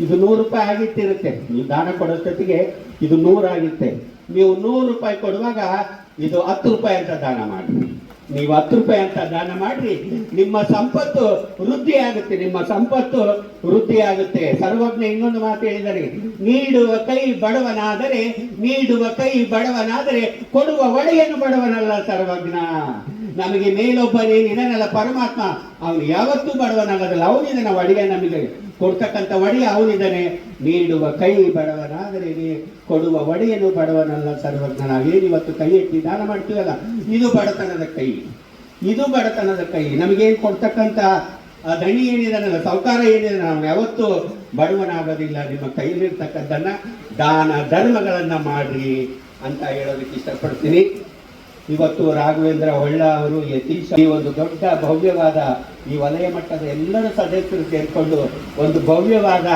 ಇದು ನೂರು ರೂಪಾಯಿ ಆಗಿತ್ತಿರುತ್ತೆ ನೀವು ದಾನ ಕೊಡೋಷ್ಟೊತ್ತಿಗೆ ಇದು ನೂರಾಗಿತ್ತೆ ನೀವು ನೂರು ರೂಪಾಯಿ ಕೊಡುವಾಗ ಇದು ಹತ್ತು ರೂಪಾಯಿ ಅಂತ ದಾನ ಮಾಡಿ ನೀವು ಹತ್ತು ರೂಪಾಯಿ ಅಂತ ದಾನ ಮಾಡ್ರಿ, ನಿಮ್ಮ ಸಂಪತ್ತು ವೃದ್ಧಿ ಆಗುತ್ತೆ, ನಿಮ್ಮ ಸಂಪತ್ತು ವೃದ್ಧಿ ಆಗುತ್ತೆ. ಸರ್ವಜ್ಞ ಇನ್ನೊಂದು ಮಾತು ಹೇಳಿದರೆ ನೀಡುವ ಕೈ ಬಡವನಾದರೆ, ನೀಡುವ ಕೈ ಬಡವನಾದರೆ, ಕೊಡುವ ಒಳೆಯನ್ನು ಬಡವನಲ್ಲ ಸರ್ವಜ್ಞ. ನಮಗೆ ಮೇಲೊಬ್ಬನೇನಿದನಲ್ಲ ಪರಮಾತ್ಮ, ಅವನು ಯಾವತ್ತೂ ಬಡವನಾಗೋದಿಲ್ಲ ಅವನಿದ್ದಾನೆ ಒಡೆಯ ನಮಗೆ ಕೊಡ್ತಕ್ಕಂಥ ಒಡೆಯ ಅವನಿದ್ದಾನೆ ನೀಡುವ ಕೈ ಬಡವನಾದರೆ ಕೊಡುವ ಒಡೆಯನು ಬಡವನಲ್ಲ ಸರ್ವಜ್ಞ ಏನು ಇವತ್ತು ಕೈ ಎತ್ತಿ ದಾನ ಮಾಡ್ತೀವಲ್ಲ, ಇದು ಬಡತನದ ಕೈ. ಇದು ಬಡತನದ ಕೈ. ನಮಗೇನು ಕೊಡ್ತಕ್ಕಂಥ ದಣಿ ಏನಿದಾನಲ್ಲ, ಸೌಕಾರ ಏನಿದೆ, ನಾವು ಯಾವತ್ತೂ ಬಡವನಾಗೋದಿಲ್ಲ. ನಿಮ್ಮ ಕೈಲಿರ್ತಕ್ಕಂಥನ್ನ ದಾನ ಧರ್ಮಗಳನ್ನ ಮಾಡ್ರಿ ಅಂತ ಹೇಳೋದಕ್ಕೆ ಇಷ್ಟಪಡ್ತೀನಿ. ಇವತ್ತು ರಾಘವೇಂದ್ರ ಹೊಳ್ಳ ಅವರು ಯತೀಶ್ ಈ ಒಂದು ದೊಡ್ಡ ಭವ್ಯವಾದ ಈ ವಲಯ ಮಟ್ಟದ ಎಲ್ಲರ ಸದಸ್ಯರು ಸೇರಿಕೊಂಡು ಒಂದು ಭವ್ಯವಾದ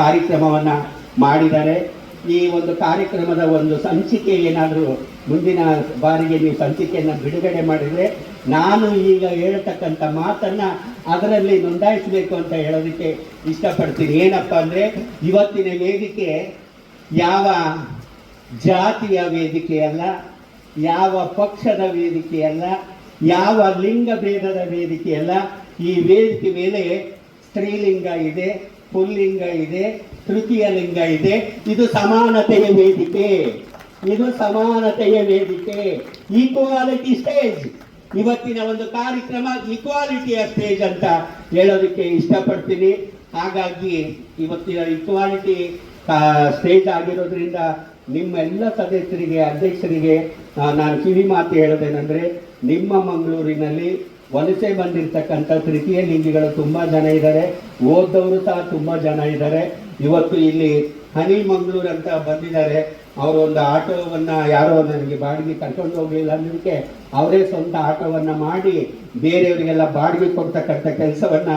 ಕಾರ್ಯಕ್ರಮವನ್ನ ಮಾಡಿದ್ದಾರೆ. ಈ ಒಂದು ಕಾರ್ಯಕ್ರಮದ ಒಂದು ಸಂಚಿಕೆ ಏನಾದರೂ ಮುಂದಿನ ಬಾರಿಗೆ ನೀವು ಸಂಚಿಕೆಯನ್ನು ಬಿಡುಗಡೆ ಮಾಡಿದರೆ ನಾನು ಈಗ ಹೇಳತಕ್ಕಂಥ ಮಾತನ್ನು ಅದರಲ್ಲಿ ನೋಂದಾಯಿಸಬೇಕು ಅಂತ ಹೇಳೋದಕ್ಕೆ ಇಷ್ಟಪಡ್ತೀನಿ. ಏನಪ್ಪ ಅಂದರೆ ಇವತ್ತಿನ ವೇದಿಕೆ ಯಾವ ಜಾತಿಯ ವೇದಿಕೆ ಅಲ್ಲ ಯಾವ ಪಕ್ಷದ ವೇದಿಕೆ ಅಲ್ಲ, ಯಾವ ಲಿಂಗ ಭೇದದ ವೇದಿಕೆ ಅಲ್ಲ, ಈ ವೇದಿಕೆ ಮೇಲೆ ಸ್ತ್ರೀಲಿಂಗ ಇದೆ, ಪುಲ್ಲಿಂಗ ಇದೆ, ತೃತೀಯ ಲಿಂಗ ಇದೆ. ಇದು ಸಮಾನತೆಯ ವೇದಿಕೆ. ಇದು ಸಮಾನತೆಯ ವೇದಿಕೆ. ಈಕ್ವಾಲಿಟಿ ಸ್ಟೇಜ್ ಇವತ್ತಿನ ಒಂದು ಕಾರ್ಯಕ್ರಮ ಈಕ್ವಾಲಿಟಿಯ ಸ್ಟೇಜ್ ಅಂತ ಹೇಳೋದಕ್ಕೆ ಇಷ್ಟಪಡ್ತೀನಿ. ಹಾಗಾಗಿ ಇವತ್ತಿನ ಈಕ್ವಾಲಿಟಿ ಸ್ಟೇಜ್ ಆಗಿರೋದ್ರಿಂದ ನಿಮ್ಮ ಎಲ್ಲ ಸದಸ್ಯರಿಗೆ, ಅಧ್ಯಕ್ಷರಿಗೆ ನಾನು ಕಿವಿ ಮಾತು ಹೇಳೋದೇನೆಂದರೆ, ನಿಮ್ಮ ಮಂಗಳೂರಿನಲ್ಲಿ ವಲಸೆ ಬಂದಿರತಕ್ಕಂಥ ತೃತೀಯ ಲಿಂಗಿಗಳು ತುಂಬ ಜನ ಇದ್ದಾರೆ. ಓದವರು ಸಹ ತುಂಬ ಜನ ಇದ್ದಾರೆ. ಇವತ್ತು ಇಲ್ಲಿ ಹನಿ ಮಂಗಳೂರು ಅಂತ ಬಂದಿದ್ದಾರೆ. ಅವರು ಒಂದು ಆಟೋವನ್ನ ಯಾರೋ ನನಗೆ ಬಾಡಿಗೆ ಕರ್ಕೊಂಡು ಹೋಗಲಿಲ್ಲ ಅನ್ನೋದಕ್ಕೆ ಅವರೇ ಸ್ವಂತ ಆಟೋವನ್ನ ಮಾಡಿ ಬೇರೆಯವರಿಗೆಲ್ಲ ಬಾಡಿಗೆ ಕೊಡ್ತಕ್ಕಂಥ ಕೆಲಸವನ್ನ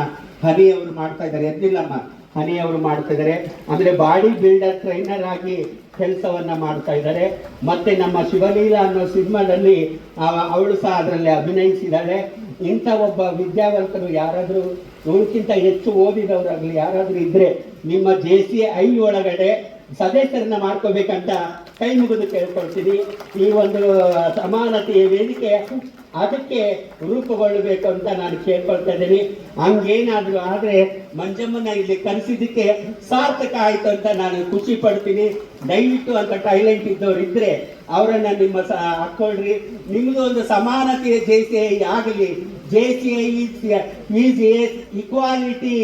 ಹನಿ ಅವರು ಮಾಡ್ತಾ ಇದ್ದಾರೆ. ಎದ್ದಿಲ್ಲಮ್ಮ. ಹನಿ ಅವರು ಮಾಡ್ತಾ ಇದ್ದಾರೆ ಅಂದ್ರೆ ಬಾಡಿ ಬಿಲ್ಡರ್ ಟ್ರೈನರ್ ಆಗಿ ಕೆಲಸವನ್ನ ಮಾಡ್ತಾ ಇದ್ದಾರೆ. ಮತ್ತೆ ನಮ್ಮ ಶಿವಲೀಲಾ ಅನ್ನೋ ಸಿನಿಮಾದಲ್ಲಿ ಅವ- ಅವಳು ಸಹ ಅದರಲ್ಲಿ ಅಭಿನಯಿಸಿದ್ದಾಳೆ. ಇಂಥ ಒಬ್ಬ ವಿದ್ಯಾವಂತರು ಯಾರಾದರೂ ಇವಳಕ್ಕಿಂತ ಹೆಚ್ಚು ಓದಿದವರಾಗಲಿ ಯಾರಾದರೂ ಇದ್ದರೆ ನಿಮ್ಮ ಜೆ ಸಿ ಐ ಒಳಗಡೆ ಸದಸ್ಯರನ್ನ ಮಾಡ್ಕೋಬೇಕಂತ ಕೈ ಮುಗಿದು ಕೇಳ್ಕೊಳ್ತೀನಿ ಈ ಒಂದು ಸಮಾನತೆಯ ವೇದಿಕೆ ಅದಕ್ಕೆ ರೂಪುಗೊಳ್ಳಬೇಕು ಅಂತ ನಾನು ಕೇಳ್ಕೊಳ್ತಾ ಇದ್ದೀನಿ. ಹಂಗೇನಾದರೂ ಆದರೆ ಮಂಜಮ್ಮನ ಇಲ್ಲಿ ಕರೆಸಿದ್ದಕ್ಕೆ ಸಾರ್ಥಕ ಆಯ್ತು ಅಂತ ನಾನು ಖುಷಿ ಪಡ್ತೀನಿ ದಯವಿಟ್ಟು ಅಂತ ಟೈಲೆಂಟ್ ಇದ್ದವ್ರು ಇದ್ರೆ ಅವರನ್ನು ನಿಮ್ಮ ಸ ಹಾಕ್ಕೊಳ್ರಿ. ನಿಮ್ದು ಒಂದು ಸಮಾನತೆಯ ಜೈತೆ ಆಗಲಿ. ಜೆ ಸಿ ಇಕ್ವಾಲಿಟಿ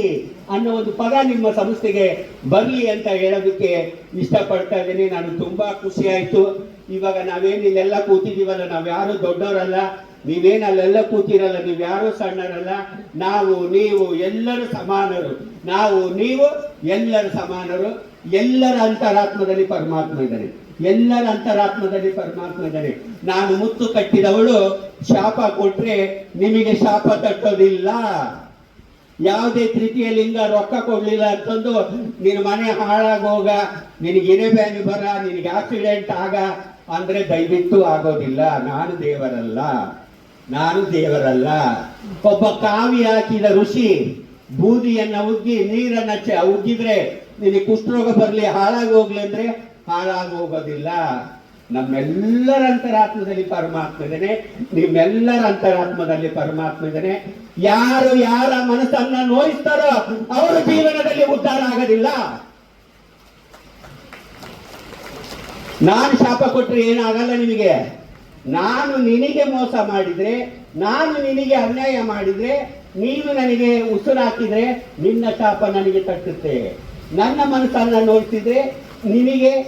ಅನ್ನೋ ಒಂದು ಪದ ನಿಮ್ಮ ಸಂಸ್ಥೆಗೆ ಬರಲಿ ಅಂತ ಹೇಳೋದಕ್ಕೆ ಇಷ್ಟಪಡ್ತಾ ಇದ್ದೀನಿ. ನಾನು ತುಂಬಾ ಖುಷಿ ಆಯ್ತು. ಇವಾಗ ನಾವೇನು ಇಲ್ಲೆಲ್ಲ ಕೂತಿದೀವಲ್ಲ ನಾವ್ ಯಾರು ದೊಡ್ಡವರಲ್ಲ, ನೀವೇನು ಅಲ್ಲೆಲ್ಲ ಕೂತಿರಲ್ಲ, ನೀವು ಯಾರು ಸಣ್ಣರಲ್ಲ, ನಾವು, ನೀವು ಎಲ್ಲರೂ ಸಮಾನರು. ನಾವು, ನೀವು ಎಲ್ಲರೂ ಸಮಾನರು. ಎಲ್ಲರ ಅಂತರಾತ್ಮದಲ್ಲಿ ಪರಮಾತ್ಮ ಇದ್ದಾನೆ. ಎಲ್ಲರ ಅಂತರಾತ್ಮದಲ್ಲಿ ಪರಮಾತ್ಮದಲ್ಲಿ. ನಾನು ಮುತ್ತು ಕಟ್ಟಿದವಳು, ಶಾಪ ಕೊಟ್ರೆ ನಿಮಗೆ ಶಾಪ ತಟ್ಟೋದಿಲ್ಲ. ಯಾವುದೇ ತೃತೀಯ ಲಿಂಗ ರೊಕ್ಕ ಕೊಡ್ಲಿಲ್ಲ ಅಂತಂದು, ನಿನ್ನ ಮನೆ ಹಾಳಾಗೋಗ ನಿನಗೆ ಇರೆಬ್ಯಾನಿ ಬರ, ನಿನಗೆ ಆಕ್ಸಿಡೆಂಟ್ ಆಗ, ಅಂದ್ರೆ ದಯವಿಟ್ಟು ಆಗೋದಿಲ್ಲ. ನಾನು ದೇವರಲ್ಲ. ನಾನು ದೇವರಲ್ಲ. ಒಬ್ಬ ಕಾವಿ ಹಾಕಿದ ಋಷಿ, ಬೂದಿಯನ್ನ ಉಗ್ಗಿ, ನೀರನ್ನ ಉಗ್ಗಿದ್ರೆ ನಿನಗೆ ಕುಷ್ಠರೋಗ ಬರ್ಲಿ, ಹಾಳಾಗಿ ಹೋಗ್ಲಿ ಅಂದ್ರೆ ಹಾಳಾಗಿ ಹೋಗೋದಿಲ್ಲ ನಮ್ಮೆಲ್ಲರ ಅಂತರಾತ್ಮದಲ್ಲಿ ಪರಮಾತ್ಮ ಇದ್ದಾನೆ. ನಿಮ್ಮೆಲ್ಲರ ಅಂತರಾತ್ಮದಲ್ಲಿ ಪರಮಾತ್ಮ ಇದ್ದಾನೆ. ಯಾರು ಯಾರ ಮನಸ್ಸನ್ನ ನೋಯಿಸ್ತಾರೋ ಅವರ ಜೀವನದಲ್ಲಿ ಉದ್ಧಾರ ಆಗೋದಿಲ್ಲ. ನಾನು ಶಾಪ ಕೊಟ್ಟರೆ ಏನಾಗಲ್ಲ ನಿಮಗೆ. ನಾನು ನಿನಗೆ ಮೋಸ ಮಾಡಿದ್ರೆ, ನಾನು ನಿನಗೆ ಅನ್ಯಾಯ ಮಾಡಿದ್ರೆ, ನೀನು ನನಗೆ ಉಸಿರಾಕಿದ್ರೆ ನಿನ್ನ ಶಾಪ ನನಗೆ ತಟ್ಟುತ್ತೆ. ನನ್ನ ಮನಸ್ಸನ್ನ ನೋಡ್ತಿದ್ರೆ ನಿನಗೆ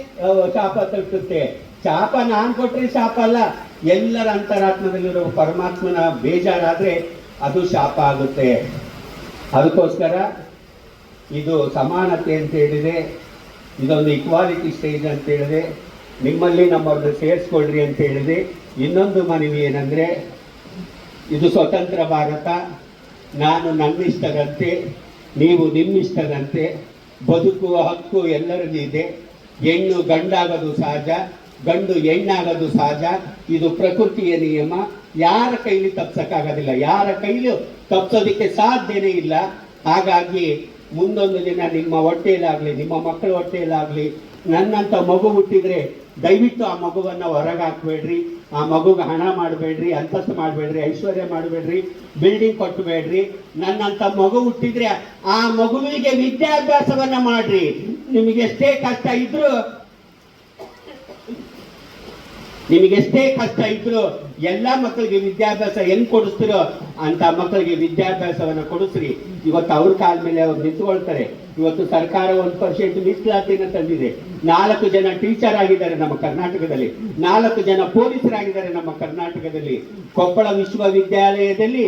ಶಾಪ ತಟ್ಟುತ್ತೆ ಶಾಪ ನಾನು ಕೊಟ್ಟರೆ ಶಾಪ ಅಲ್ಲ ಎಲ್ಲರ ಅಂತರಾತ್ಮದಲ್ಲಿರೋ ಪರಮಾತ್ಮನ ಬೇಜಾರಾದರೆ ಅದು ಶಾಪ ಆಗುತ್ತೆ. ಅದಕ್ಕೋಸ್ಕರ ಇದು ಸಮಾನತೆ ಅಂತ ಹೇಳಿದೆ. ಇದೊಂದು ಇಕ್ವಾಲಿಟಿ ಸ್ಟೇಜ್ ಅಂತ ಹೇಳಿದೆ. ನಿಮ್ಮಲ್ಲಿ ನಮ್ಮವ್ರನ್ನ ಸೇರಿಸ್ಕೊಳ್ರಿ ಅಂತ ಹೇಳಿದೆ. ಇನ್ನೊಂದು ಮನವಿ ಏನಂದ್ರೆ, ಇದು ಸ್ವತಂತ್ರ ಭಾರತ. ನಾನು ನನ್ನಿಷ್ಟದಂತೆ, ನೀವು ನಿಮ್ಮಿಷ್ಟದಂತೆ, ಬದುಕುವ ಹಕ್ಕು ಎಲ್ಲರಿಗೂ ಇದೆ. ಹೆಣ್ಣು ಗಂಡಾಗೋದು ಸಹಜ, ಗಂಡು ಹೆಣ್ಣಾಗೋದು ಸಹಜ. ಇದು ಪ್ರಕೃತಿಯ ನಿಯಮ. ಯಾರ ಕೈಲಿ ತಪ್ಸಕ್ಕಾಗೋದಿಲ್ಲ. ಯಾರ ಕೈಲೂ ತಪ್ಸೋದಕ್ಕೆ ಸಾಧ್ಯನೇ ಇಲ್ಲ. ಹಾಗಾಗಿ ಮುಂದೊಂದು ದಿನ ನಿಮ್ಮ ಹೊಟ್ಟೆಯಲ್ಲಾಗಲಿ, ನಿಮ್ಮ ಮಕ್ಕಳ ಹೊಟ್ಟೆಯಲ್ಲಾಗಲಿ ನನ್ನಂಥ ಮಗು ಹುಟ್ಟಿದ್ರೆ ದಯವಿಟ್ಟು ಆ ಮಗುವನ್ನು ಹೊರಗೆ ಹಾಕ್ಬೇಡ್ರಿ, ಆ ಮಗುಗೆ ಹಣ ಮಾಡಬೇಡ್ರಿ, ಅಂತಸ್ತು ಮಾಡಬೇಡ್ರಿ, ಐಶ್ವರ್ಯ ಮಾಡಬೇಡ್ರಿ ಬಿಲ್ಡಿಂಗ್ ಕೊಟ್ಟಬೇಡ್ರಿ ನನ್ನಂಥ ಮಗು ಹುಟ್ಟಿದ್ರೆ ಆ ಮಗುವಿಗೆ ವಿದ್ಯಾಭ್ಯಾಸವನ್ನ ಮಾಡ್ರಿ. ನಿಮಗೆ ಎಷ್ಟೇ ಕಷ್ಟ ಇದ್ರು, ನಿಮಗೆ ಎಷ್ಟೇ ಕಷ್ಟ ಇದ್ರು ಎಲ್ಲ ಮಕ್ಕಳಿಗೆ ವಿದ್ಯಾಭ್ಯಾಸ ಹೆಂಗ್ ಕೊಡಿಸ್ತಿರೋ ಅಂತ ಮಕ್ಕಳಿಗೆ ವಿದ್ಯಾಭ್ಯಾಸವನ್ನ ಕೊಡಿಸ್ರಿ. ಇವತ್ತು ಅವ್ರ ಕಾಲ ಮೇಲೆ ಅವ್ರು ನಿಂತ್ಕೊಳ್ತಾರೆ. ಇವತ್ತು ಸರ್ಕಾರ ಒಂದು ಪರ್ಸೆಂಟ್ ಮೀಸಲಾತಿನ ತಂದಿದೆ. ನಾಲ್ಕು ಜನ ಟೀಚರ್ ಆಗಿದ್ದಾರೆ ನಮ್ಮ ಕರ್ನಾಟಕದಲ್ಲಿ. ನಾಲ್ಕು ಜನ ಪೊಲೀಸರಾಗಿದ್ದಾರೆ ನಮ್ಮ ಕರ್ನಾಟಕದಲ್ಲಿ. ಕೊಪ್ಪಳ ವಿಶ್ವವಿದ್ಯಾಲಯದಲ್ಲಿ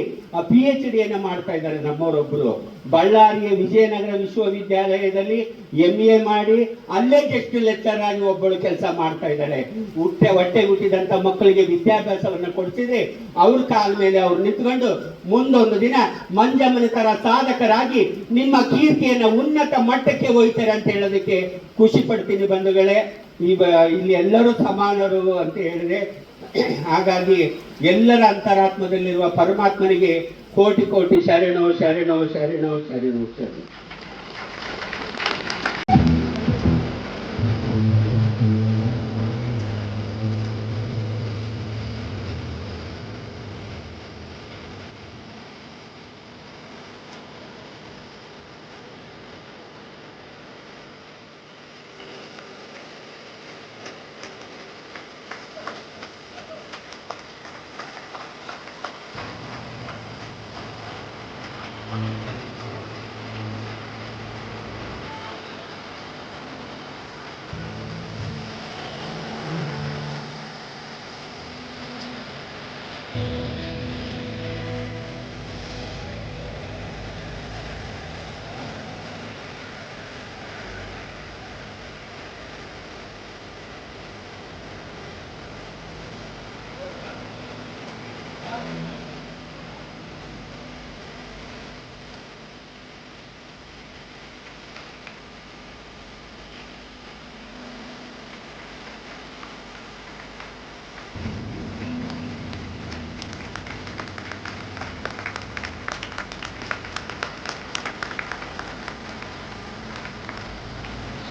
ಪಿ ಎಚ್ ಡಿಯನ್ನು ಮಾಡ್ತಾ ಇದ್ದಾರೆ ನಮ್ಮವರೊಬ್ಬರು ಬಳ್ಳಾರಿಯ ವಿಜಯನಗರ ವಿಶ್ವವಿದ್ಯಾಲಯದಲ್ಲಿ ಎಂ ಎ ಮಾಡಿ, ಅಲ್ಲೇ ಗೆಸ್ಟ್ ಲೆಕ್ಚರ್ ಆಗಿ ಒಬ್ಬಳು ಕೆಲಸ ಮಾಡ್ತಾ ಇದ್ದಾಳೆ. ಹುಟ್ಟೆ ಹೊಟ್ಟೆ ಹುಟ್ಟಿದಂತ ಮಕ್ಕಳಿಗೆ ವಿದ್ಯಾಭ್ಯಾಸವನ್ನು ಅವಕಾಶವನ್ನು ಕೊಡ್ತಿದ್ರೆ ಅವ್ರ ಕಾಲ ಮೇಲೆ ಅವ್ರು ನಿಂತ್ಕೊಂಡು ಮುಂದೊಂದು ದಿನ ಮಂಜಮ್ಮನ ತರ ಸಾಧಕರಾಗಿ ನಿಮ್ಮ ಕೀರ್ತಿಯನ್ನ ಉನ್ನತ ಮಟ್ಟಕ್ಕೆ ಒಯ್ತಾರೆ ಅಂತ ಹೇಳೋದಕ್ಕೆ ಖುಷಿ ಪಡ್ತೀನಿ ಬಂಧುಗಳೇ. ಈ ಇಲ್ಲಿ ಎಲ್ಲರೂ ಸಮಾನರು ಅಂತ ಹೇಳಿದ್ರೆ, ಹಾಗಾಗಿ ಎಲ್ಲರ ಅಂತರಾತ್ಮದಲ್ಲಿರುವ ಪರಮಾತ್ಮನಿಗೆ ಕೋಟಿ ಕೋಟಿ ಶರಣೋ ಶರಣೋ ಶರಣೋ ಶರಣೋ ಶರಣೋ.